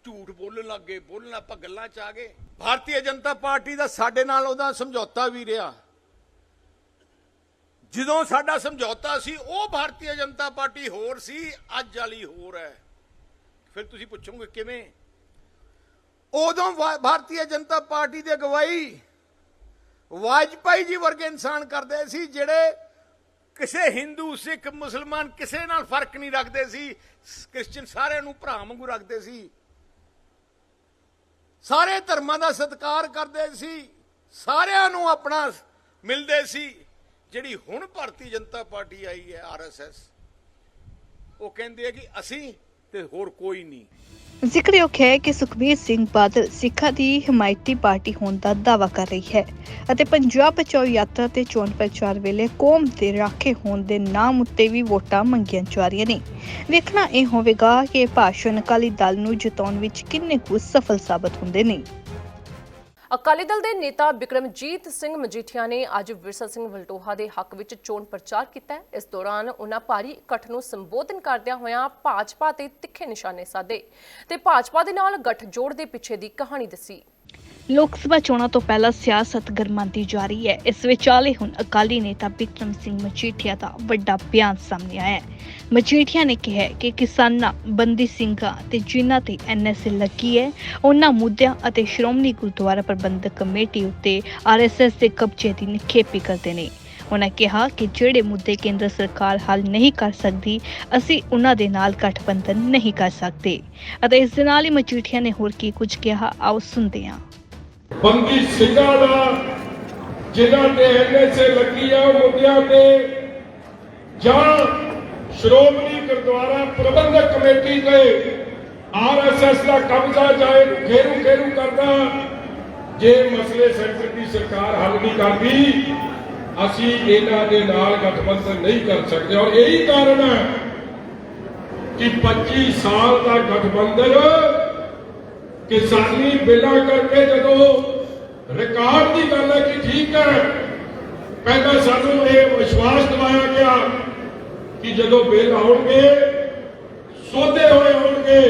S8: ਝੂਠ ਬੋਲਣ ਲੱਗੇ ਬੋਲਣ ਆਪਾਂ ਗੱਲਾਂ ਚ ਆ ਗਏ। ਭਾਰਤੀ ਜਨਤਾ ਪਾਰਟੀ ਦਾ ਸਾਡੇ ਨਾਲ ਉਹਦਾ ਸਮਝੌਤਾ ਵੀ ਰਿਹਾ। ਜਦੋਂ ਸਾਡਾ ਸਮਝੌਤਾ ਸੀ, ਉਹ ਭਾਰਤੀ ਜਨਤਾ ਪਾਰਟੀ ਹੋਰ ਸੀ, ਅੱਜ ਵਾਲੀ ਹੋਰ ਹੈ। ਫਿਰ ਤੁਸੀਂ ਪੁੱਛੋਗੇ ਕਿਵੇਂ? ਉਦੋਂ ਵਾ- ਭਾਰਤੀ ਜਨਤਾ ਪਾਰਟੀ ਦੀ ਅਗਵਾਈ ਵਾਜਪਾਈ ਜੀ ਵਰਗੇ ਇਨਸਾਨ ਕਰਦੇ ਸੀ, ਜਿਹੜੇ ਕਿਸੇ ਹਿੰਦੂ, ਸਿੱਖ, ਮੁਸਲਮਾਨ ਕਿਸੇ ਨਾਲ ਫ਼ਰਕ ਨਹੀਂ ਰੱਖਦੇ ਸੀ। ਕ੍ਰਿਸਚੀਅਨ ਸਾਰਿਆਂ ਨੂੰ ਭਰਾ ਵਾਂਗੂ ਰੱਖਦੇ ਸੀ। ਸਾਰੇ ਧਰਮਾਂ ਦਾ ਸਤਿਕਾਰ ਕਰਦੇ ਸੀ। ਸਾਰਿਆਂ ਨੂੰ ਆਪਣਾ ਮਿਲਦੇ ਸੀ। ਜਿਹੜੀ ਹੁਣ ਭਾਰਤੀ ਜਨਤਾ ਪਾਰਟੀ ਆਈ ਹੈ ਆਰਐਸਐਸ ਉਹ ਕਹਿੰਦੇ ਆ ਕਿ ਅਸੀਂ ਤੇ ਹੋਰ ਕੋਈ ਨਹੀਂ।
S2: ਜ਼ਿਕਰਯੋਗ ਹੈ ਕਿ ਸੁਖਬੀਰ ਸਿੰਘ ਬਾਦਲ ਸਿੱਖਾਂ ਦੀ ਹਮਾਇਤੀ ਪਾਰਟੀ ਹੋਣ ਦਾ ਦਾਅਵਾ ਕਰ ਰਹੀ ਹੈ ਅਤੇ ਪੰਜਾਬ ਬਚਾਓ ਯਾਤਰਾ ਤੇ ਚੋਣ ਪ੍ਰਚਾਰ ਵੇਲੇ ਕੌਮ ਦੇ ਰਾਖੇ ਹੋਣ ਦੇ ਨਾਮ ਉੱਤੇ ਵੀ ਵੋਟਾਂ ਮੰਗੀਆਂ ਜਾ ਰਹੀਆਂ ਨੇ। ਵੇਖਣਾ ਇਹ ਹੋਵੇਗਾ ਕਿ ਇਹ ਭਾਸ਼ਣ ਅਕਾਲੀ ਦਲ ਨੂੰ ਜਿਤਾਉਣ ਵਿੱਚ ਕਿੰਨੇ ਕੁ ਸਫਲ ਸਾਬਤ ਹੁੰਦੇ ਨੇ।
S1: ਅਕਾਲੀ ਦਲ ਦੇ ਨੇਤਾ ਬਿਕਰਮਜੀਤ ਸਿੰਘ ਮਜੀਠੀਆ ਨੇ ਅੱਜ ਵਿਰਸਾ ਸਿੰਘ ਵਲਟੋਹਾ ਦੇ ਹੱਕ ਵਿੱਚ ਚੋਣ ਪ੍ਰਚਾਰ ਕੀਤਾ ਇਸ ਦੌਰਾਨ ਉਹਨਾਂ ਭਾਰੀ ਇਕੱਠ ਨੂੰ ਸੰਬੋਧਨ ਕਰਦਿਆਂ ਹੋਇਆਂ ਭਾਜਪਾ ਤੇ ਤਿੱਖੇ ਨਿਸ਼ਾਨੇ ਸਾਧੇ ਤੇ ਭਾਜਪਾ ਦੇ ਨਾਲ ਗੱਠਜੋੜ ਦੇ ਪਿੱਛੇ ਦੀ ਕਹਾਣੀ ਦੱਸੀ।
S2: ਲੋਕ ਸਭਾ ਚੋਣਾਂ ਤੋਂ ਪਹਿਲਾਂ ਸਿਆਸਤ ਗਰਮਾਂਦੀ ਜਾ ਰਹੀ ਹੈ। ਇਸ ਵਿਚਾਲੇ ਹੁਣ ਅਕਾਲੀ ਨੇਤਾ ਬਿਕਰਮ ਸਿੰਘ ਮਜੀਠੀਆ ਦਾ ਵੱਡਾ ਬਿਆਨ ਸਾਹਮਣੇ ਆਇਆ ਹੈ। ਮਜੀਠੀਆ ਨੇ ਕਿਹਾ ਕਿ ਕਿਸਾਨਾਂ, ਬੰਦੀ ਸਿੰਘਾਂ ਤੇ ਜਿਨ੍ਹਾਂ ਤੇ ਐਨਐਸਏ ਲੱਗੀ ਹੈ, ਉਹਨਾਂ ਮੁੱਦਿਆਂ ਅਤੇ ਸ਼੍ਰੋਮਣੀ ਗੁਰਦੁਆਰਾ ਪ੍ਰਬੰਧਕ ਕਮੇਟੀ ਉੱਤੇ ਆਰਐਸਐਸ ਦੇ ਕਬਜ਼ੇ ਦੀ ਨਿਖੇਪੀ ਕਰਦੇ ਨੇ। ਉਹਨਾਂ ਕਿਹਾ ਕਿ ਜਿਹੜੇ ਮੁੱਦੇ ਕੇਂਦਰ ਸਰਕਾਰ ਹੱਲ ਨਹੀਂ ਕਰ ਸਕਦੀ, ਅਸੀਂ ਉਹਨਾਂ ਦੇ ਨਾਲ ਗਠਬੰਧਨ ਨਹੀਂ ਕਰ ਸਕਦੇ। ਅਤੇ ਇਸ ਦੇ ਨਾਲ ਹੀ ਮਜੀਠੀਆ ਨੇ ਹੋਰ ਕੀ ਕੁਝ ਕਿਹਾ, ਆਓ ਸੁਣਦੇ ਹਾਂ।
S9: ਬੰਦੀ ਸਿੰਘਾਂ ਦਾ, ਜਿਨ੍ਹਾਂ ਤੇ ਐਨਐਸਏ ਲੱਗੀ ਆ ਉਹ ਮੁੱਦਿਆਂ ਤੇ ਜਾਂ ਸ਼੍ਰੋਮਣੀ ਗੁਰਦੁਆਰਾ ਪ੍ਰਬੰਧਕ ਕਮੇਟੀ ਤੇ ਆਰਐਸਐਸ ਦਾ ਕਬਜ਼ਾ ਜਾਏ ਘੇਰੂ ਘੇਰੂ ਕਰਦਾ, ਜੇ ਮਸਲੇ ਸੈਂਟਰ ਦੀ ਸਰਕਾਰ ਹੱਲ ਨਹੀਂ ਕਰਦੀ, ਅਸੀਂ ਇਹਨਾਂ ਦੇ ਨਾਲ ਗਠਬੰਧਨ ਨਹੀਂ ਕਰ ਸਕਦੇ। ਔਰ ਇਹੀ ਕਾਰਨ ਹੈ ਕਿ 25 ਸਾਲ ਦਾ ਗਠਬੰਧਨ ਕਿਸਾਨੀ ਬਿੱਲਾਂ ਕਰਕੇ ਜਦੋਂ ਰਿਕਾਰਡ ਦੀ ਗੱਲ ਹੈ ਕਿ ਠੀਕ ਹੈ, ਪਹਿਲਾਂ ਸਾਨੂੰ ਇਹ ਵਿਸ਼ਵਾਸ ਦਿਵਾਇਆ ਗਿਆ ਕਿ ਜਦੋਂ ਬਿੱਲ ਆਉਣਗੇ, ਸੋਧੇ ਹੋਏ ਆਉਣਗੇ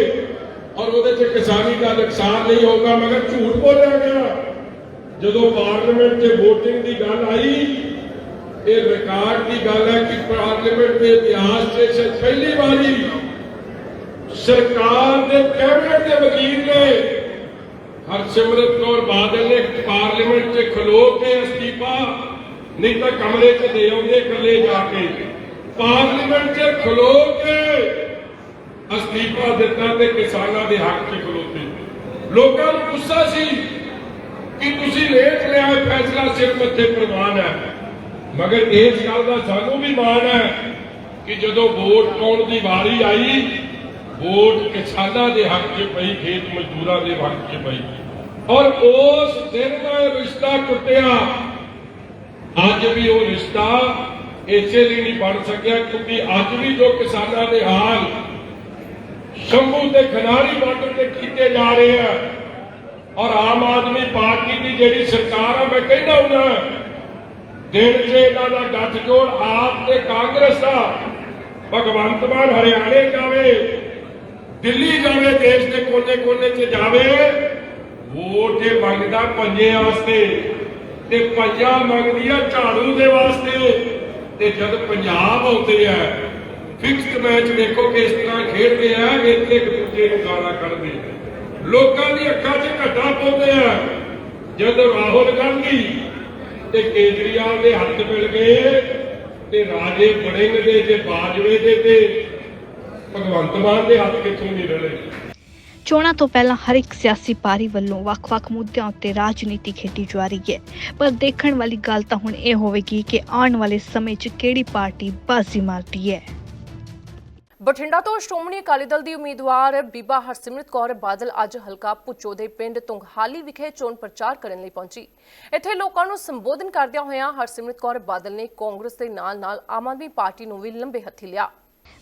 S9: ਔਰ ਉਹਦੇ 'ਚ ਕਿਸਾਨੀ ਦਾ ਨੁਕਸਾਨ ਨਹੀਂ ਹੋਊਗਾ। ਮਗਰ ਝੂਠ ਬੋਲਿਆ ਗਿਆ। ਜਦੋਂ ਪਾਰਲੀਮੈਂਟ 'ਚ VOTING ਦੀ ਗੱਲ ਆਈ, ਇਹ ਰਿਕਾਰਡ ਦੀ ਗੱਲ ਹੈ ਕਿ ਪਾਰਲੀਮੈਂਟ ਦੇ ਇਤਿਹਾਸ 'ਚ ਪਹਿਲੀ ਵਾਰੀ ਸਰਕਾਰ ਦੇ ਕੈਬਨਿਟ ਦੇ ਵਕੀਲ ਨੇ ਹਰਸਿਮਰਤ ਕੌਰ ਬਾਦਲ ਨੇ ਪਾਰਲੀਮੈਂਟ 'ਚ ਖਲੋ ਕੇ ਅਸਤੀਫਾ, ਨਹੀਂ ਤਾਂ ਕਮਰੇ 'ਚ ਦੇ ਆਉਂਦੇ ਇਕੱਲੇ ਜਾ ਕੇ। ਪਾਰਲੀਮੈਂਟ 'ਚ ਖਲੋ ਕੇ ਅਸਤੀਫਾ ਦਿੱਤਾ ਤੇ ਕਿਸਾਨਾਂ ਦੇ ਹੱਕ 'ਚ ਖਲੋਤੇ। ਲੋਕਾਂ ਨੂੰ ਗੁੱਸਾ ਸੀ ਕਿ ਤੁਸੀਂ ਲੇਟ ਲਿਆ ਫੈਸਲਾ ਸਿਰ ਮੱਥੇ ਪ੍ਰਵਾਨ ਹੈ। ਮਗਰ ਇਸ ਗੱਲ ਦਾ ਸਾਨੂੰ ਵੀ ਮਾਣ ਹੈ ਕਿ ਜਦੋਂ ਵੋਟ ਪਾਉਣ ਦੀ ਵਾਰੀ ਆਈ ਵੋਟ ਕਿਸਾਨਾਂ ਦੇ ਹੱਕ 'ਚ ਪਈ, ਖੇਤ ਮਜ਼ਦੂਰਾਂ ਦੇ ਹੱਕ 'ਚ ਪਈ। ਔਰ ਉਸ ਦਿਨ ਦਾ ਰਿਸ਼ਤਾ ਟੁੱਟਿਆ। ਅੱਜ ਵੀ ਉਹ ਰਿਸ਼ਤਾ ਇਸੇ ਲਈ ਨਹੀਂ ਬਣ ਸਕਿਆ, ਕਿਉਂਕਿ ਅੱਜ ਵੀ ਜੋ ਕਿਸਾਨਾਂ ਦੇ ਹਾਲ ਸ਼ੰਭੂ ਤੇ ਖਨਾਰੀ ਬਾਰਡਰ ਤੇ ਕੀਤੇ ਜਾ ਰਹੇ ਆ, ਔਰ ਆਮ ਆਦਮੀ ਪਾਰਟੀ ਦੀ ਜਿਹੜੀ ਸਰਕਾਰ ਆ, ਮੈਂ ਕਹਿੰਦਾ ਹੁੰਦਾ, ਦਿਨ 'ਚ ਇਹਨਾਂ ਦਾ ਗੱਠਜੋੜ ਆਪ ਤੇ ਕਾਂਗਰਸ ਦਾ, ਭਗਵੰਤ ਮਾਨ ਹਰਿਆਣੇ ਜਾਵੇ ਦਿੱਲੀ ਜਾਵੇ, ਦੇਸ਼ ਦੇ ਕੋਨੇ-ਕੋਨੇ 'ਚ ਜਾਵੇ, ਵੋਟ ਇਹ ਮੰਗਦਾ ਪੰਜੇ ਵਾਸਤੇ। ਤੇ ਪੰਜਾ ਮੰਗਦੀ ਆ ਝਾੜੂ ਦੇ ਵਾਸਤੇ। ਤੇ ਜਦ ਪੰਜਾਬ ਆਉਂਦੇ ਆ ਫਿਕਸਡ ਮੈਚ ਦੇਖੋ ਕਿਸ ਤਰ੍ਹਾਂ ਖੇਡਦੇ ਆ ਇੱਕ ਇੱਕ ਦੂਜੇ ਨੂੰ ਗਾਲਾਂ ਕੱਢਦੇ ਲੋਕਾਂ ਦੀ ਅੱਖਾਂ 'ਚ ਘੱਟਾ ਪਾਉਂਦੇ ਆ। ਜਦ ਰਾਹੁਲ ਗਾਂਧੀ ਤੇ ਕੇਜਰੀਵਾਲ ਦੇ ਹੱਥ ਮਿਲ ਗਏ, ਤੇ ਰਾਜੇ ਬੜਿੰਗ ਦੇ ਤੇ ਬਾਜਵੇ ਦੇ ਤੇ ਭਗਵੰਤ ਮਾਨ ਦੇ ਹੱਥ ਕਿੱਥੋਂ ਨਹੀਂ ਰਲੇ
S2: ਚੋਣਾਂ ਤੋਂ ਪਹਿਲਾਂ ਹਰ ਇੱਕ ਸਿਆਸੀ ਪਾਰੀ ਵੱਲੋਂ ਵੱਖ-ਵੱਖ ਮੁੱਦਿਆਂ ਉੱਤੇ ਰਾਜਨੀਤੀ ਖੇਡੀ ਜਾ ਰਹੀ ਹੈ। ਪਰ ਦੇਖਣ ਵਾਲੀ ਗੱਲ ਤਾਂ ਹੁਣ ਇਹ ਹੋਵੇਗੀ ਕਿ ਆਉਣ ਵਾਲੇ ਸਮੇਂ 'ਚ ਕਿਹੜੀ ਪਾਰਟੀ ਬਾਜ਼ੀ ਮਾਰਦੀ ਹੈ।
S1: ਬਠਿੰਡਾ ਤੋਂ ਸ਼੍ਰੋਮਣੀ ਅਕਾਲੀ ਦਲ ਦੀ ਉਮੀਦਵਾਰ ਬੀਬਾ ਹਰਸਿਮਰਤ ਕੌਰ ਬਾਦਲ ਅੱਜ ਹਲਕਾ ਪੁੱਚੋ ਦੇ ਪਿੰਡ ਤੁੰਗਹਾਲੀ ਵਿਖੇ ਚੋਣ ਪ੍ਰਚਾਰ ਕਰਨ ਲਈ ਪਹੁੰਚੀ। ਇੱਥੇ ਲੋਕਾਂ ਨੂੰ ਸੰਬੋਧਨ ਕਰਦਿਆਂ ਹੋਇਆਂ ਹਰਸਿਮਰਤ ਕੌਰ ਬਾਦਲ ਨੇ ਕਾਂਗਰਸ ਦੇ ਨਾਲ-ਨਾਲ ਆਮ ਆਦਮੀ ਪਾਰਟੀ ਨੂੰ ਵੀ ਲੰਬੇ ਹੱਥੀ ਲਿਆ।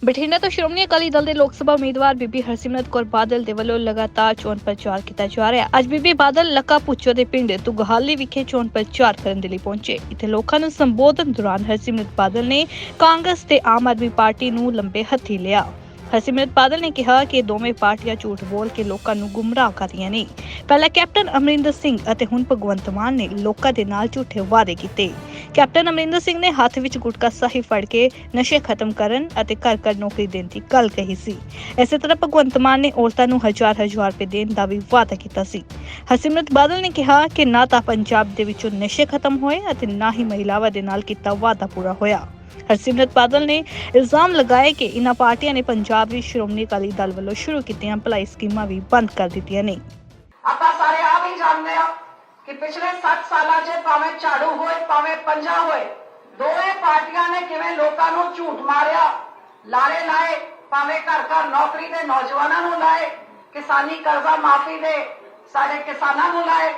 S2: ਬਠਿੰਡਾ ਤੋਂ ਸ਼੍ਰੋਮਣੀ ਅਕਾਲੀ ਦਲ ਦੇ ਲੋਕ ਸਭਾ ਉਮੀਦਵਾਰ ਬੀਬੀ ਹਰਸਿਮਰਤ ਕੌਰ ਬਾਦਲ ਦੇ ਵੱਲੋਂ ਲਗਾਤਾਰ ਚੋਣ ਪ੍ਰਚਾਰ ਕੀਤਾ ਜਾ ਰਿਹਾ। ਅੱਜ ਬੀਬੀ ਬਾਦਲ ਲੱਕਾ ਪੁੱਚੋ ਦੇ ਪਿੰਡ ਤੁਗਹਾਲੀ ਵਿਖੇ ਚੋਣ ਪ੍ਰਚਾਰ ਕਰਨ ਦੇ ਲਈ ਪਹੁੰਚੇ। ਇੱਥੇ ਲੋਕਾਂ ਨੂੰ ਸੰਬੋਧਨ ਦੌਰਾਨ ਹਰਸਿਮਰਤ ਬਾਦਲ ਨੇ ਕਾਂਗਰਸ ਤੇ ਆਮ ਆਦਮੀ ਪਾਰਟੀ ਨੂੰ ਲੰਬੇ ਹੱਥੀ ਲਿਆ। ਹਰਸਿਮਰਤ ਬਾਦਲ ਨੇ ਕਿਹਾ ਕਿ ਦੋਵੇਂ ਪਾਰਟੀਆਂ ਝੂਠ ਬੋਲ ਕੇ ਲੋਕਾਂ ਨੂੰ ਗੁੰਮਰਾਹ ਕਰ ਰਹੀਆਂ ਨੇ। ਪਹਿਲਾਂ ਕੈਪਟਨ ਅਮਰਿੰਦਰ ਸਿੰਘ ਅਤੇ ਹੁਣ ਭਗਵੰਤ ਮਾਨ ਨੇ ਲੋਕਾਂ ਦੇ ਨਾਲ ਝੂਠੇ ਵਾਅਦੇ ਕੀਤੇ। ਕੈਪਟਨ ਅਮਰਿੰਦਰ ਸਿੰਘ ਨੇ ਹੱਥ ਵਿੱਚ ਗੁਟਕਾ ਸਾਹਿਬ ਫੜ ਕੇ ਨਸ਼ੇ ਖਤਮ ਕਰਨ ਅਤੇ ਘਰ ਘਰ ਨੌਕਰੀ ਦੇਣ ਦੀ ਗੱਲ ਕਹੀ ਸੀ। ਇਸੇ ਤਰ੍ਹਾਂ ਭਗਵੰਤ ਮਾਨ ਨੇ ਔਰਤਾਂ ਨੂੰ ਹਜ਼ਾਰ ਹਜ਼ਾਰ ਰੁਪਏ ਦੇਣ ਦਾ ਵੀ ਵਾਅਦਾ ਕੀਤਾ ਸੀ। ਹਰਸਿਮਰਤ ਬਾਦਲ ਨੇ ਕਿਹਾ ਕਿ ਨਾ ਤਾਂ ਪੰਜਾਬ ਦੇ ਵਿੱਚੋਂ ਨਸ਼ੇ ਖਤਮ ਹੋਏ ਅਤੇ ਨਾ ਹੀ ਮਹਿਲਾਵਾਂ ਦੇ ਨਾਲ ਕੀਤਾ ਵਾਅਦਾ ਪੂਰਾ ਹੋਇਆ। ਹਰਸਿਮਰਤ ਬਾਦਲ ਨੇ ਇਲਜ਼ਾਮ ਲਗਾਏ ਕਿ ਇਨ੍ਹਾਂ ਪਾਰਟੀਆਂ ਨੇ ਪੰਜਾਬ ਵਿੱਚ ਸ਼੍ਰੋਮਣੀ ਅਕਾਲੀ ਦਲ ਵੱਲੋਂ ਸ਼ੁਰੂ ਕੀਤੀਆਂ ਭਲਾਈ ਸਕੀਮਾਂ ਵੀ ਬੰਦ ਕਰ ਦਿੱਤੀਆਂ ਨੇ।
S10: ਆਪਾਂ ਸਾਰੇ ਆ ਵੀ ਜਾਣਦੇ ਆ ਕਿ ਪਿਛਲੇ 7 ਸਾਲਾਂ 'ਚ ਭਾਵੇਂ ਝਾੜੂ ਹੋਏ, ਭਾਵੇਂ ਪੰਜਾ ਹੋਏ, ਦੋਵੇਂ ਪਾਰਟੀਆਂ ਨੇ ਕਿਵੇਂ ਲੋਕਾਂ ਨੂੰ ਝੂਠ ਮਾਰਿਆ, ਲਾਰੇ ਲਾਏ, ਭਾਵੇਂ ਘਰ ਘਰ ਨੌਕਰੀ ਦੇ ਨੌਜਵਾਨਾਂ ਨੂੰ ਲਾਏ, ਕਿਸਾਨੀ ਕਰਜ਼ਾ ਮਾਫੀ ਦੇ ਸਾਡੇ ਕਿਸਾਨਾਂ ਨੂੰ ਲਾਏ,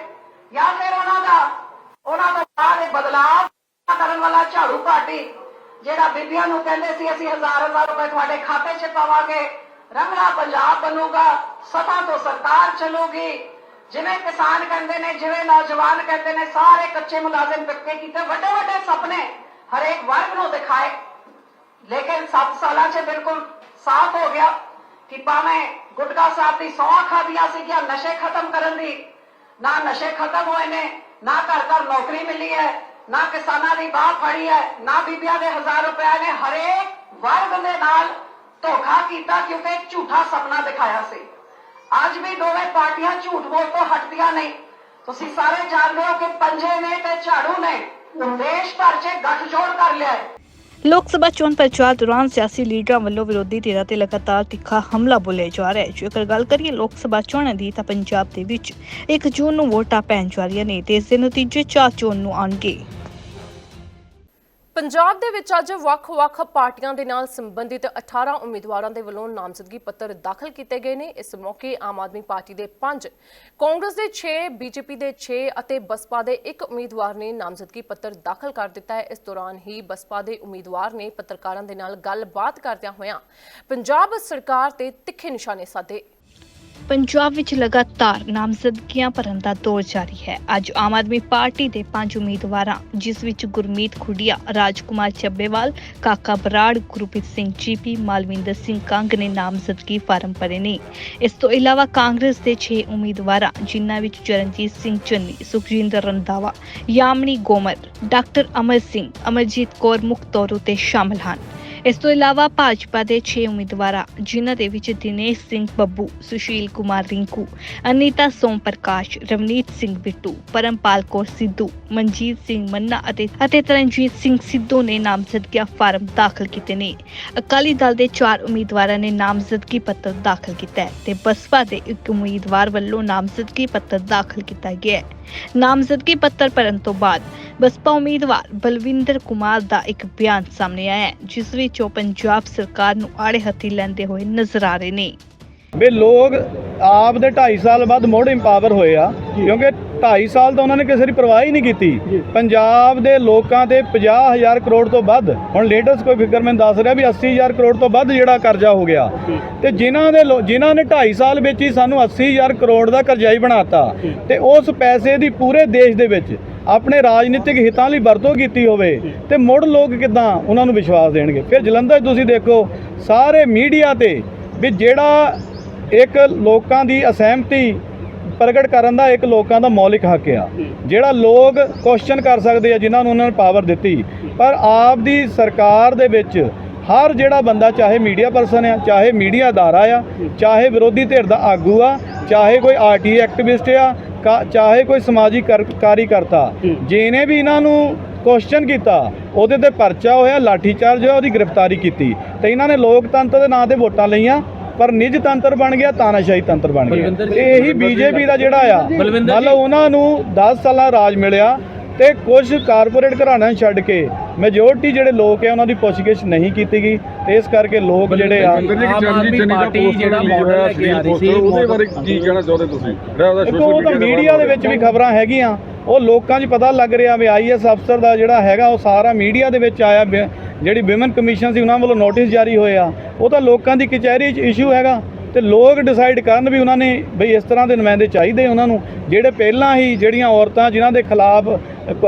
S10: ਜਾਂ ਫਿਰ ਉਹਨਾਂ ਦਾ ਉਹਨਾਂ ਦਾ ਬਾਅਦ ਬਦਲਾਅ ਕਰਨ ਵਾਲਾ ਝਾੜੂ ਪਾਰਟੀ ਜਿਹੜਾ ਬੀਬੀਆਂ ਨੂੰ ਕਹਿੰਦੇ ਸੀ, ਅਸੀਂ ਹਜ਼ਾਰ ਹਜ਼ਾਰ ਰੁਪਏ ਤੁਹਾਡੇ ਖਾਤੇ 'ਚ ਪਾਵਾਂਗੇ। ਰੰਗਲਾ ਪੰਜਾਬ ਬਣੂਗਾ ਸਤਾ ਤੋਂ ਸਰਕਾਰ ਚੱਲੂਗੀ। ਜਿਵੇਂ ਕਿਸਾਨ ਕਹਿੰਦੇ ਨੇ, ਜਿਵੇਂ ਨੌਜਵਾਨ ਕਹਿੰਦੇ ਨੇ, ਸਾਰੇ ਕੱਚੇ ਮੁਲਾਜ਼ਮ ਪੱਕੇ ਕੀਤੇ, ਵੱਡੇ ਵੱਡੇ ਸੁਪਨੇ ਹਰੇਕ ਵਰਗ ਨੂੰ ਦਿਖਾਏ। ਲੇਕਿਨ 7 ਸਾਲਾਂ 'ਚ ਬਿਲਕੁਲ ਸਾਫ਼ ਹੋ ਗਿਆ ਕਿ ਭਾਵੇਂ ਗੁਟਕਾ ਸਾਹਿਬ ਦੀ ਸੌਂ ਖਾਦੀਆਂ ਸੀ ਕਿ ਨਸ਼ੇ ਖਤਮ ਕਰਨ ਦੀ, ਨਾ ਨਸ਼ੇ ਖਤਮ ਹੋਏ ਨੇ, ਨਾ ਘਰ ਘਰ ਨੌਕਰੀ ਮਿਲੀ ਹੈ। ਨਾ ਕਿਸਾਨਾਂ ਦੀ ਬਾਹ ਫੜੀ ਹੈ, ਨਾ ਬੀਬੀਆਂ ਦੇ ਹਜ਼ਾਰ ਰੁਪਏ ਨੇ ਹਰੇਕ ਵਰਗ ਦੇ ਨਾਲ ਧੋਖਾ ਕੀਤਾ ਕਿਉਂਕਿ ਝੂਠਾ ਸੁਪਨਾ ਦਿਖਾਇਆ ਸੀ। ਅੱਜ ਵੀ ਦੋਵੇਂ ਪਾਰਟੀਆਂ ਝੂਠ ਬੋਲ ਤੋਂ ਹਟਦੀਆਂ ਨਹੀਂ। ਤੁਸੀਂ ਸਾਰੇ ਜਾਣਦੇ ਹੋ ਕਿ ਪੰਜੇ ਨੇ ਤੇ ਝਾੜੂ ਨੇ। ਦੇਸ਼ ਭਰ 'ਚ ਗੱਠਜੋੜ ਕਰ ਲਿਆ ਹੈ।
S2: ਲੋਕ ਸਭਾ ਚੋਣ ਪ੍ਰਚਾਰ ਦੌਰਾਨ ਸਿਆਸੀ ਲੀਡਰਾਂ ਵੱਲੋਂ ਵਿਰੋਧੀ ਧਿਰਾਂ ਤੇ ਲਗਾਤਾਰ ਤਿੱਖਾ ਹਮਲਾ ਬੋਲਿਆ ਜਾ ਰਿਹਾ ਹੈ। ਜੇਕਰ ਗੱਲ ਕਰੀਏ ਲੋਕ ਸਭਾ ਚੋਣਾਂ ਦੀ, ਤਾਂ ਪੰਜਾਬ ਦੇ ਵਿੱਚ 1 ਜੂਨ ਨੂੰ ਵੋਟਾਂ ਪੈਣ ਜਾ ਰਹੀਆਂ ਨੇ ਤੇ ਇਸ ਦੇ ਨਤੀਜੇ 4 ਜੂਨ ਨੂੰ ਆਉਣਗੇ।
S1: ਪੰਜਾਬ ਦੇ ਵਿੱਚ ਅੱਜ ਵੱਖ-ਵੱਖ ਪਾਰਟੀਆਂ ਦੇ ਨਾਲ ਸੰਬੰਧਿਤ 18 ਉਮੀਦਵਾਰਾਂ ਦੇ ਵੱਲੋਂ ਨਾਮਜ਼ਦਗੀ ਪੱਤਰ ਦਾਖਲ ਕੀਤੇ ਗਏ ਨੇ। ਇਸ ਮੌਕੇ ਆਮ ਆਦਮੀ ਪਾਰਟੀ ਦੇ 5 ਕਾਂਗਰਸ ਦੇ 6 ਬੀਜੇਪੀ ਦੇ 6 ਅਤੇ ਬਸਪਾ ਦੇ ਇੱਕ ਉਮੀਦਵਾਰ ਨੇ ਨਾਮਜ਼ਦਗੀ ਪੱਤਰ ਦਾਖਲ ਕਰ ਦਿੱਤਾ ਹੈ। ਇਸ ਦੌਰਾਨ ਹੀ ਬਸਪਾ ਦੇ ਉਮੀਦਵਾਰ ਨੇ ਪੱਤਰਕਾਰਾਂ ਦੇ ਨਾਲ ਗੱਲਬਾਤ ਕਰਦਿਆਂ ਹੋਇਆਂ ਪੰਜਾਬ ਸਰਕਾਰ ਤੇ ਤਿੱਖੇ ਨਿਸ਼ਾਨੇ ਸਾਧੇ।
S2: ਪੰਜਾਬ ਵਿੱਚ ਲਗਾਤਾਰ ਨਾਮਜ਼ਦਗੀਆਂ ਭਰਨ ਦਾ ਦੌਰ ਜਾਰੀ ਹੈ। ਅੱਜ ਆਮ ਆਦਮੀ ਪਾਰਟੀ ਦੇ ਪੰਜ ਉਮੀਦਵਾਰਾਂ, ਜਿਸ ਵਿੱਚ ਗੁਰਮੀਤ ਖੁੱਡੀਆ, ਰਾਜਕੁਮਾਰ ਚੱਬੇਵਾਲ, ਕਾਕਾ ਬਰਾੜ, ਗੁਰਪ੍ਰੀਤ ਸਿੰਘ ਜੀਪੀ, ਮਾਲਵਿੰਦਰ ਸਿੰਘ ਕੰਗ ਨੇ ਨਾਮਜ਼ਦਗੀ ਫਾਰਮ ਭਰੇ ਨੇ। ਇਸ ਤੋਂ ਇਲਾਵਾ ਕਾਂਗਰਸ ਦੇ 6 ਉਮੀਦਵਾਰਾਂ, ਜਿਨ੍ਹਾਂ ਵਿੱਚ ਚਰਨਜੀਤ ਸਿੰਘ ਚੰਨੀ, ਸੁਖਜਿੰਦਰ ਰੰਧਾਵਾ, ਯਾਮਨੀ ਗੋਮਰ, ਡਾਕਟਰ ਅਮਰ ਸਿੰਘ, ਅਮਰਜੀਤ ਕੌਰ ਮੁੱਖ ਤੌਰ ਉਤੇ ਸ਼ਾਮਲ ਹਨ। ਇਸ ਤੋਂ ਇਲਾਵਾ ਭਾਜਪਾ ਦੇ 6 ਉਮੀਦਵਾਰਾਂ, ਜਿਨ੍ਹਾਂ ਦੇ ਵਿੱਚ ਦਿਨੇਸ਼ ਸਿੰਘ ਬੱਬੂ, ਸੁਸ਼ੀਲ ਕੁਮਾਰ ਰਿੰਕੂ, ਅਨੀਤਾ ਸੋਮ ਪ੍ਰਕਾਸ਼, ਰਵਨੀਤ ਸਿੰਘ ਬਿੱਟੂ, ਪਰਮਪਾਲ ਕੌਰ ਸਿੱਧੂ, ਮਨਜੀਤ ਸਿੰਘ ਮੰਨਾ ਅਤੇ ਅਤੇ ਤਰਨਜੀਤ ਸਿੰਘ ਸਿੱਧੂ ਨੇ ਨਾਮਜ਼ਦਗੀਆਂ ਫਾਰਮ ਦਾਖਲ ਕੀਤੇ ਨੇ। ਅਕਾਲੀ ਦਲ ਦੇ 4 ਉਮੀਦਵਾਰਾਂ ਨੇ ਨਾਮਜ਼ਦਗੀ ਪੱਤਰ ਦਾਖਲ ਕੀਤਾ ਹੈ ਤੇ ਬਸਪਾ ਦੇ ਇੱਕ ਉਮੀਦਵਾਰ ਵੱਲੋਂ ਨਾਮਜ਼ਦਗੀ ਪੱਤਰ ਦਾਖਲ ਕੀਤਾ ਗਿਆ ਹੈ। ਨਾਮਜ਼ਦਗੀ ਪੱਤਰ ਭਰਨ ਤੋਂ ਬਾਅਦ ਬਸਪਾ ਉਮੀਦਵਾਰ ਬਲਵਿੰਦਰ ਕੁਮਾਰ ਦਾ ਇੱਕ ਬਿਆਨ ਸਾਹਮਣੇ ਆਇਆ ਹੈ, ਜਿਸ ਵਿੱਚ ਉਹ ਪੰਜਾਬ ਸਰਕਾਰ ਨੂੰ ਆੜੇ ਹੱਥੀ ਲੈਂਦੇ ਹੋਏ ਨਜ਼ਰ ਆ ਰਹੇ ਨੇ।
S11: ਵੀ ਲੋਕ ਆਪ ਦੇ 2.5 ਸਾਲ ਬਾਅਦ ਮੋੜ ਇੰਪਾਵਰ ਹੋਏ ਆ ਕਿਉਂਕਿ 2.5 ਸਾਲ ਤਾਂ ਉਹਨਾਂ ਨੇ ਕਿਸੇ ਦੀ ਪਰਵਾਹ ਹੀ ਨਹੀਂ ਕੀਤੀ। ਪੰਜਾਬ ਦੇ ਲੋਕਾਂ ਦੇ 50000 ਕਰੋੜ ਤੋਂ ਵੱਧ ਹੁਣ ਲੇਟੈਸਟ ਕੋਈ ਫਿਗਰ ਮੈਨੂੰ ਦੱਸ ਰਿਹਾ ਵੀ 80000 ਕਰੋੜ ਤੋਂ ਵੱਧ ਜਿਹੜਾ ਕਰਜ਼ਾ ਹੋ ਗਿਆ। ਤੇ ਜਿਨ੍ਹਾਂ ਦੇ ਜਿਨ੍ਹਾਂ ਨੇ 2.5 ਸਾਲ ਵਿੱਚ ਹੀ ਸਾਨੂੰ 80000 ਕਰੋੜ ਦਾ ਕਰਜ਼ਾਈ ਬਣਾਤਾ ਤੇ ਉਸ ਪੈਸੇ ਦੀ ਪੂਰੇ ਦੇਸ਼ ਦੇ ਵਿੱਚ ਆਪਣੇ ਰਾਜਨੀਤਿਕ ਹਿੱਤਾਂ ਲਈ ਵਰਤੋਂ ਕੀਤੀ ਹੋਵੇ ਤੇ ਮੁੜ ਲੋਕ ਕਿਦਾਂ ਉਹਨਾਂ ਨੂੰ ਵਿਸ਼ਵਾਸ ਦੇਣਗੇ? ਫਿਰ ਜਲੰਧਰ 'ਚ ਤੁਸੀਂ ਦੇਖੋ, ਸਾਰੇ ਮੀਡੀਆ ਤੇ ਵੀ ਜਿਹੜਾ ਇੱਕ ਲੋਕਾਂ ਦੀ ਅਸਹਿਮਤੀ ਪ੍ਰਗਟ ਕਰਨ ਦਾ ਇੱਕ ਲੋਕਾਂ ਦਾ ਮੌਲਿਕ ਹੱਕ ਆ। ਜਿਹੜਾ ਲੋਕ ਕੁਐਸਚਨ ਕਰ ਸਕਦੇ ਆ, ਜਿਨ੍ਹਾਂ ਨੂੰ ਉਹਨਾਂ ਨੇ ਪਾਵਰ ਦਿੱਤੀ। ਪਰ ਆਪ ਦੀ ਸਰਕਾਰ ਦੇ ਵਿੱਚ ਹਰ ਜਿਹੜਾ ਬੰਦਾ, ਚਾਹੇ ਮੀਡੀਆ ਪਰਸਨ ਆ, ਚਾਹੇ ਮੀਡੀਆ ਅਦਾਰਾ ਆ, ਚਾਹੇ ਵਿਰੋਧੀ ਧਿਰ ਦਾ ਆਗੂ ਆ ਚਾਹੇ ਕੋਈ ਆਰਟੀ ਐਕਟਿਵਿਸਟ ਆ ਚਾਹੇ ਕੋਈ ਸਮਾਜਿਕ ਕਰ- ਕਾਰੀਕਰਤਾ ਜਿਹਨੇ ਵੀ ਇਹਨਾਂ ਨੂੰ ਕੁਐਸਚਨ ਕੀਤਾ ਉਹਦੇ ਤੇ ਪਰਚਾ ਹੋਇਆ ਲਾਠੀ ਚਾਰਜ ਹੋਇਆ ਉਹਦੀ ਗ੍ਰਿਫਤਾਰੀ ਕੀਤੀ। ਤੇ ਇਹਨਾਂ ਨੇ ਲੋਕਤੰਤਰ ਦੇ ਨਾਂ ਤੇ ਵੋਟਾਂ ਲਈਆਂ ਪਰ ਨਿਜ ਤੰਤਰ ਬਣ ਗਿਆ ਤਾਨਾਸ਼ਾਹੀ ਤੰਤਰ ਬਣ ਗਿਆ। ਤੇ ਇਹੀ ਬੀਜੇਪੀ ਦਾ ਜਿਹੜਾ ਆ ਮਤਲਬ ਉਹਨਾਂ ਨੂੰ 10 ਸਾਲਾਂ ਰਾਜ ਮਿਲਿਆ ਤੇ ਕੁਝ ਕਾਰਪੋਰੇਟ ਘਰਾਣਿਆਂ ਛੱਡ ਕੇ ਮੈਜੋਰਟੀ ਜਿਹੜੇ ਲੋਕ ਆ ਉਹਨਾਂ ਦੀ ਪੁੱਛਗਿੱਛ ਨਹੀਂ ਕੀਤੀ ਗਈ। ਤੇ ਇਸ ਕਰਕੇ ਲੋਕ ਜਿਹੜੇ ਆ
S9: ਆਮ ਆਦਮੀ ਪਾਰਟੀ ਜਿਹੜਾ ਮਾਡਲ ਲੈ ਕੇ ਆ ਰਹੀ ਸੀ
S11: ਉਹਦੇ ਬਾਰੇ ਕੀ ਕਹਿਣਾ ਚਾਹੁੰਦੇ ਤੁਸੀਂ? ਉਹ ਤਾਂ ਮੀਡੀਆ ਦੇ ਵਿੱਚ ਵੀ ਖਬਰਾਂ ਹੈਗੀਆਂ। ਉਹ ਲੋਕਾਂ 'ਚ ਪਤਾ ਲੱਗ ਰਿਹਾ ਵੀ ਆਈਐਸ ਅਫਸਰ ਦਾ ਜਿਹੜਾ ਹੈਗਾ ਉਹ ਸਾਰਾ ਮੀਡੀਆ ਦੇ ਵਿੱਚ ਆਇਆ। ਜਿਹੜੀ ਵਿਮਨ ਕਮਿਸ਼ਨ ਸੀ ਉਹਨਾਂ ਵੱਲੋਂ ਨੋਟਿਸ ਜਾਰੀ ਹੋਏ ਆ। ਉਹ ਤਾਂ ਲੋਕਾਂ ਦੀ ਕਚਹਿਰੀ 'ਚ ਇਸ਼ੂ ਹੈਗਾ। ਤੇ ਲੋਕ ਡਿਸਾਈਡ ਕਰਨ ਵੀ ਉਹਨਾਂ ਨੇ ਬਈ ਇਸ ਤਰ੍ਹਾਂ ਦੇ ਨੁਮਾਇੰਦੇ ਚਾਹੀਦੇ ਉਹਨਾਂ ਨੂੰ, ਜਿਹੜੇ ਪਹਿਲਾਂ ਹੀ ਜਿਹੜੀਆਂ ਔਰਤਾਂ ਜਿਨ੍ਹਾਂ ਦੇ ਖਿਲਾਫ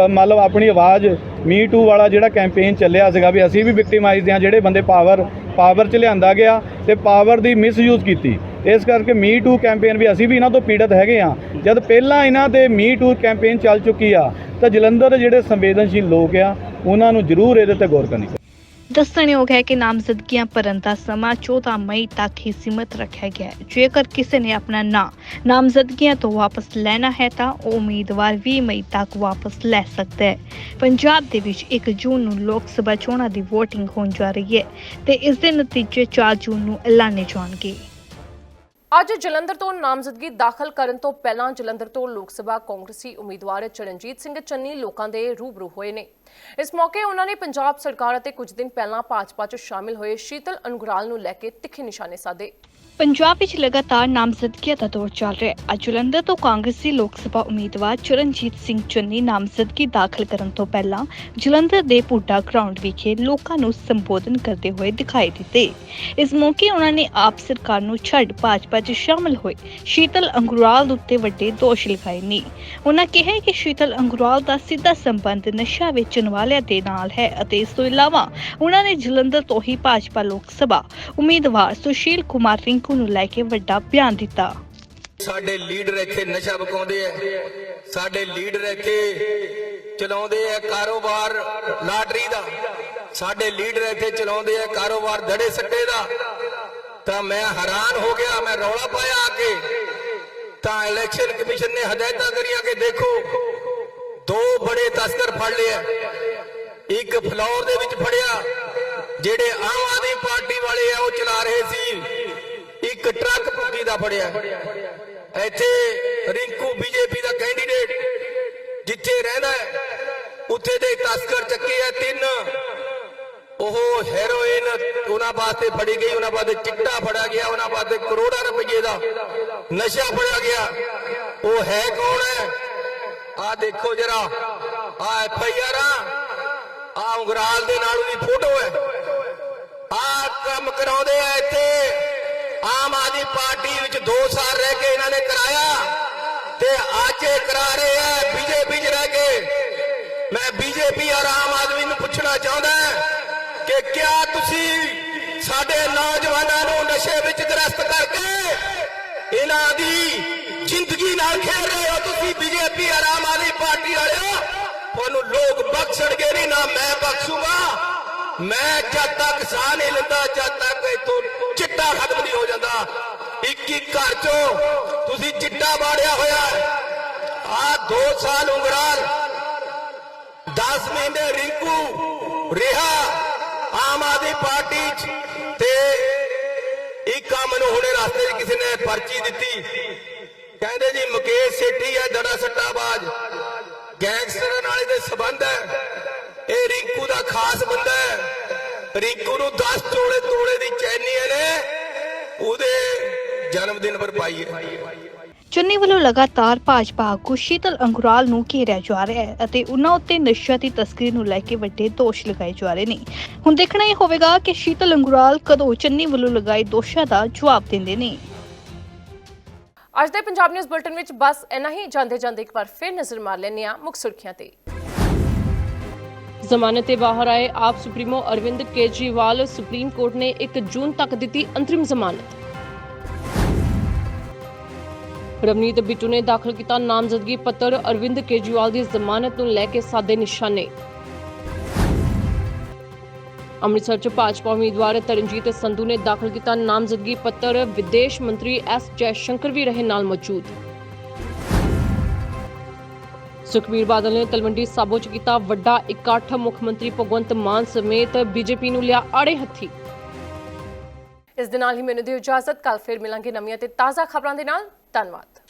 S11: ਮਤਲਬ ਆਪਣੀ ਆਵਾਜ਼ ਮੀ ਟੂ ਵਾਲਾ ਜਿਹੜਾ ਕੈਂਪੇਨ ਚੱਲਿਆ ਸੀਗਾ ਵੀ ਅਸੀਂ ਵੀ ਵਿਕਟਿਮਾਈਜ਼ਡ ਹਾਂ, ਜਿਹੜੇ ਬੰਦੇ ਪਾਵਰ ਪਾਵਰ 'ਚ ਲਿਆਂਦਾ ਗਿਆ ਤੇ ਪਾਵਰ ਦੀ ਮਿਸਯੂਜ਼ ਕੀਤੀ। ਇਸ ਕਰਕੇ ਮੀ ਟੂ ਕੈਂਪੇਨ ਵੀ ਅਸੀਂ ਵੀ ਇਹਨਾਂ ਤੋਂ ਪੀੜਤ ਹੈਗੇ ਆ ਜਦ ਪਹਿਲਾਂ ਇਹਨਾਂ ਤੇ ਮੀ ਟੂ ਕੈਂਪੇਨ ਚੱਲ ਚੁੱਕੀ ਆ, ਤਾਂ ਜਲੰਧਰ ਦੇ ਜਿਹੜੇ ਸੰਵੇਦਨਸ਼ੀਲ ਲੋਕ ਆ, ਉਹਨਾਂ ਨੂੰ ਜ਼ਰੂਰ ਇਹਦੇ ਤੇ ਗੌਰ ਕਰਨੀ
S2: ਦੱਸਣਯੋਗ ਹੈ ਕਿ ਨਾਮਜ਼ਦਗੀਆਂ ਭਰਨ ਦਾ ਸਮਾਂ 14 ਮਈ ਤੱਕ ਹੀ ਸੀਮਤ ਰੱਖਿਆ ਗਿਆ ਹੈ। ਜੇਕਰ ਕਿਸੇ ਨੇ ਆਪਣਾ ਨਾਂ, ਨਾਮਜ਼ਦਗੀਆਂ ਤੋਂ ਵਾਪਸ ਲੈਣਾ ਹੈ ਤਾਂ ਉਹ ਉਮੀਦਵਾਰ 20 ਮਈ ਤੱਕ ਵਾਪਸ ਲੈ ਸਕਦਾ ਹੈ। ਪੰਜਾਬ ਦੇ ਵਿੱਚ 1 ਜੂਨ ਨੂੰ ਲੋਕ ਸਭਾ ਚੋਣਾਂ ਦੀ VOTING ਹੋਣ ਜਾ ਰਹੀ ਹੈ ਤੇ ਇਸ ਦੇ ਨਤੀਜੇ 4 ਜੂਨ ਨੂੰ ਐਲਾਨੇ ਜਾਣਗੇ।
S1: ਅੱਜ ਜਲੰਧਰ ਤੋਂ ਨਾਮਜ਼ਦਗੀ ਦਾਖਲ ਕਰਨ ਤੋਂ ਪਹਿਲਾਂ ਜਲੰਧਰ ਤੋਂ ਲੋਕ ਸਭਾ ਕਾਂਗਰਸੀ ਉਮੀਦਵਾਰ ਚਰਨਜੀਤ ਸਿੰਘ ਚੰਨੀ ਲੋਕਾਂ ਦੇ ਰੂਬਰੂ ਹੋਏ ਨੇ। ਇਸ ਮੌਕੇ ਉਹਨਾਂ ਨੇ ਪੰਜਾਬ ਸਰਕਾਰ ਅਤੇ ਕੁਝ ਦਿਨ ਪਹਿਲਾਂ ਭਾਜਪਾ 'ਚ ਸ਼ਾਮਿਲ ਹੋਏ ਸ਼ੀਤਲ ਅਨੁਗਰਾਲ ਨੂੰ ਲੈ ਕੇ ਤਿੱਖੇ ਨਿਸ਼ਾਨੇ ਸਾਧੇ।
S2: ਪੰਜਾਬ ਵਿੱਚ ਲਗਾਤਾਰ ਨਾਮਜ਼ਦਗੀਆਂ ਦਾ ਦੌਰ ਚੱਲ ਰਿਹਾ ਹੈ। ਅੱਜ ਜਲੰਧਰ ਤੋਂ ਕਾਂਗਰਸੀ ਲੋਕ ਸਭਾ ਉਮੀਦਵਾਰ ਚਰਨਜੀਤ ਸਿੰਘ ਚੰਨੀ ਨਾਮਜ਼ਦਗੀ ਦਾਖਲ ਕਰਨ ਤੋਂ ਪਹਿਲਾਂ ਜਲੰਧਰ ਦੇ ਪੁੱਡਾ ਗਰਾਊਂਡ ਵਿਖੇ ਲੋਕਾਂ ਨੂੰ ਸੰਬੋਧਨ ਕਰਦੇ ਹੋਏ ਦਿਖਾਈ ਦਿੱਤੇ। ਇਸ ਮੌਕੇ ਉਹਨਾਂ ਨੇ ਆਪ ਸਰਕਾਰ ਨੂੰ ਛੱਡ ਭਾਜਪਾ 'ਚ ਸ਼ਾਮਲ ਹੋਏ। ਸ਼ੀਤਲ ਅੰਗੁਰਾਲ ਉੱਤੇ ਵੱਡੇ ਦੋਸ਼ ਲਗਾਏ ਨੇ। ਉਹਨਾਂ ਕਿਹਾ ਕਿ ਸ਼ੀਤਲ ਅੰਗੁਰਾਲ ਦਾ ਸਿੱਧਾ ਸੰਬੰਧ ਨਸ਼ਾ ਵੇਚਣ ਵਾਲਿਆਂ ਦੇ ਨਾਲ ਹੈ ਅਤੇ ਇਸ ਤੋਂ ਇਲਾਵਾ ਉਹਨਾਂ ਨੇ ਜਲੰਧਰ ਤੋਂ ਹੀ ਭਾਜਪਾ ਲੋਕ ਸਭਾ ਉਮੀਦਵਾਰ ਸੁਸ਼ੀਲ ਕੁਮਾਰ ਰਿੰਕੂ ਨੂੰ ਲੈ ਕੇ ਵੱਡਾ ਬਿਆਨ ਦਿੱਤਾ।
S12: ਸਾਡੇ ਲੀਡਰ ਇੱਥੇ ਨਸ਼ਾ ਵਿਕਾਉਂਦੇ ਆ। ਸਾਡੇ ਲੀਡਰ ਇੱਥੇ ਚਲਾਉਂਦੇ ਆ ਕਾਰੋਬਾਰ ਲਾਟਰੀ ਦਾ। ਸਾਡੇ ਲੀਡਰ ਇੱਥੇ ਚਲਾਉਂਦੇ ਆ ਕਾਰੋਬਾਰ ਦੜੇ ਸੱਟੇ ਦਾ। ਤਾਂ ਮੈਂ ਹੈਰਾਨ ਹੋ ਗਿਆ, ਮੈਂ ਰੌਲਾ ਪਾਇਆ ਆ ਕੇ। ਤਾਂ ਇਲੈਕਸ਼ਨ ਕਮਿਸ਼ਨ ਨੇ ਹਦਾਇਤਾਂ ਕਰੀਆਂ ਕਿ ਦੇਖੋ, ਦੋ ਬੜੇ ਤਸਕਰ ਫੜ ਲਿਆ ਇੱਕ ਫਲੌਰ ਦੇ ਵਿੱਚ ਫੜਿਆ, ਜਿਹੜੇ ਆਮ ਆਦਮੀ ਪਾਰਟੀ ਵਾਲੇ ਆ, ਉਹ ਚਲਾ ਰਹੇ ਸੀ। ਇੱਕ ਟਰੱਕ ਭੁੱਕੀ ਦਾ ਫੜਿਆ। ਇੱਥੇ ਰਿੰਕੂ ਬੀਜੇਪੀ ਦਾ ਕੈਂਡੀਡੇਟ ਜਿੱਥੇ ਰਹਿੰਦਾ ਹੈ, ਉੱਥੇ ਦੇ ਤਸਕਰ ਚੱਕੇ ਆ ਤਿੰਨ। ਉਹ ਹੈਰੋਇਨ ਉਹਨਾਂ ਵਾਸਤੇ ਫੜੀ ਗਈ, ਉਹਨਾਂ ਵਾਸਤੇ ਚਿੱਟਾ ਫੜਿਆ ਗਿਆ, ਉਹਨਾਂ ਵਾਸਤੇ ਕਰੋੜਾਂ ਰੁਪਏ ਦਾ ਨਸ਼ਾ ਫੜਿਆ ਗਿਆ। ਉਹ ਹੈ ਕੌਣ ਹੈ? ਆ ਦੇਖੋ ਜਰਾ ਆ ਐਫ ਆਈ ਆਰ ਆ। ਉਂਗਰਾਲ ਦੇ ਨਾਲ ਉਹਦੀ ਫੋਟੋ ਹੈ। ਆ ਕੰਮ ਕਰਾਉਂਦੇ ਆ ਇੱਥੇ। ਆਮ ਆਦਮੀ ਪਾਰਟੀ ਵਿੱਚ 2 ਸਾਲ ਰਹਿ ਕੇ ਇਹਨਾਂ ਨੇ ਕਰਾਇਆ ਤੇ ਅੱਜ ਇਹ ਕਰਾ ਰਹੇ ਆ ਬੀਜੇਪੀ 'ਚ ਰਹਿ ਕੇ। ਮੈਂ ਬੀਜੇਪੀ ਔਰ ਆਮ ਆਦਮੀ ਨੂੰ ਪੁੱਛਣਾ ਚਾਹੁੰਦਾ ਕਿ ਕਿਆ ਤੁਸੀਂ ਸਾਡੇ ਨੌਜਵਾਨਾਂ ਨੂੰ ਨਸ਼ੇ ਵਿੱਚ ਗ੍ਰਸਤ ਕਰਕੇ ਇਹਨਾਂ ਦੀ ਜ਼ਿੰਦਗੀ ਨਾਲ ਖੇਡ ਰਹੇ ਹੋ ਤੁਸੀਂ ਬੀਜੇਪੀ ਔਰ ਆਮ ਆਦਮੀ ਪਾਰਟੀ ਵਾਲਿਓ? ਤੁਹਾਨੂੰ ਲੋਕ ਬਖਸ਼ਣਗੇ ਨਹੀਂ ਨਾ ਮੈਂ ਬਖਸ਼ੂਗਾ। ਮੈਂ ਜਦ ਤੱਕ ਸਾਹ ਨਹੀਂ ਲੈਂਦਾ, ਜਦ ਤੱਕ ਇਥੋਂ ਚਿੱਟਾ ਖਤਮ ਨਹੀਂ ਹੋ ਜਾਂਦਾ। ਇੱਕ ਇੱਕ ਘਰ ਚੋਂ ਤੁਸੀਂ ਚਿੱਟਾ ਬਾੜਿਆ ਹੋਇਆ ਆ 2 ਸਾਲ ਉਂਗਰਾਲ 10 ਮਹੀਨੇ ਰਿੰਕੂ, ਰਿਹਾ, ਆਮ ਆਦਮੀ ਪਾਰਟੀ ਚ ਤੇ ਇੱਕ ਕੰਮ ਨੂੰ ਹੁਣੇ ਰਸਤੇ 'ਚ ਕਿਸੇ ਨੇ ਪਰਚੀ ਦਿੱਤੀ। ਕਹਿੰਦੇ ਜੀ, ਮੁਕੇਸ਼ ਸੇਠੀ ਹੈ ਦੜਾ ਸੱਟਾਬਾਜ਼। ਗੈਂਗਸਟਰਾਂ ਨਾਲ ਇਹਦੇ ਸਬੰਧ ਹੈ। ਇਹ ਰਿੰਕੂ ਦਾ ਖਾਸ ਬੰਦਾ ਹੈ। ਰਿੰਕੂ ਨੂੰ 10 ਤੋਲੇ ਤੋਲੇ ਦੀ ਉਹਦੇ ਜਨਮ ਦਿਨ ਪਰ ਪਾਈ ਹੈ।
S2: ਚੰਨੀ ਵੱਲੋਂ ਲਗਾਤਾਰ ਭਾਜਪਾ ਆਗੂ ਸ਼ੀਤਲ ਅੰਗੁਰਾਲ ਨੂੰ ਘੇਰਿਆ ਜਾ ਰਿਹਾ ਹੈ ਅਤੇ ਉਹਨਾਂ ਉੱਤੇ ਨਸ਼ਾ ਦੀ ਤਸਕਰੀ ਨੂੰ ਲੈ ਕੇ ਵੱਡੇ ਦੋਸ਼ ਲਗਾਏ ਜਾ ਰਹੇ ਨੇ। ਹੁਣ ਦੇਖਣਾ ਇਹ ਹੋਵੇਗਾ ਕਿ ਸ਼ੀਤਲ ਅੰਗੁਰਾਲ ਕਦੋਂ ਚੰਨੀ ਵੱਲੋਂ ਲਗਾਏ ਦੋਸ਼ਾਂ ਦਾ ਜਵਾਬ ਦਿੰਦੇ ਨੇ।
S1: ਅੱਜ ਦੇ ਪੰਜਾਬ ਨਿਊਜ਼ ਬੁਲਟਨ ਵਿੱਚ ਬਸ ਇੰਨਾ ਹੀ। ਜਾਂਦੇ ਜਾਂਦੇ ਇੱਕ ਵਾਰ ਫਿਰ ਨਜ਼ਰ ਮਾਰ ਲੈਂਦੇ ਹਾਂ ਮੁੱਖ ਸੁਰਖੀਆਂ ਤੇ। ਜ਼ਮਾਨਤ ਤੇ ਬਾਹਰ ਆਏ AAP supremo Arvind Kejriwal supreme court ਨੇ 1 ਜੂਨ ਤੱਕ ਦਿੱਤੀ ਅੰਤਰਿਮ ਜ਼ਮਾਨਤ। ਰਵਨੀਤ ਬਿੱਟੂ ਨੇ ਦਾਖਲ ਕੀਤਾ ਨਾਮਜ਼ਦਗੀ ਪੱਤਰ। ਅਰਵਿੰਦ ਕੇਜਰੀਵਾਲ ਦੀ ਜ਼ਮਾਨਤ ਨੂੰ ਲੈ ਕੇ ਸਾਦੇ ਨਿਸ਼ਾਨੇ। ਅੰਮ੍ਰਿਤਸਰ ਚ ਭਾਜਪਾ ਉਮੀਦਵਾਰ ਤਰਨਜੀਤ ਸੰਧੂ ਨੇ ਦਾਖਲ ਕੀਤਾ ਨਾਮਜ਼ਦਗੀ ਪੱਤਰ। ਵਿਦੇਸ਼ ਮੰਤਰੀ ਐਸ ਜੈ ਸ਼ੰਕਰ ਵੀ ਰਹੇ ਨਾਲ ਮੌਜੂਦ। ਸੁਖਬੀਰ ਬਾਦਲ ਨੇ ਤਲਵੰਡੀ ਸਾਬੋ ਚ ਕੀਤਾ ਵੱਡਾ ਇਕੱਠ। ਮੁੱਖ ਮੰਤਰੀ ਭਗਵੰਤ ਮਾਨ ਸਮੇਤ ਬੀਜੇਪੀ ਨੂੰ ਲਿਆ ਆੜੇ ਹੱਥੀ। ਇਸ ਦੇ ਨਾਲ ਹੀ ਮੈਨੂੰ ਦਿਓ ਇਜਾਜ਼ਤ। ਕੱਲ ਫਿਰ ਮਿਲਾਂਗੇ ਨਵੀਆਂ ਤੇ ਤਾਜ਼ਾ ਖਬਰਾਂ ਦੇ ਨਾਲ। ਧੰਨਵਾਦ।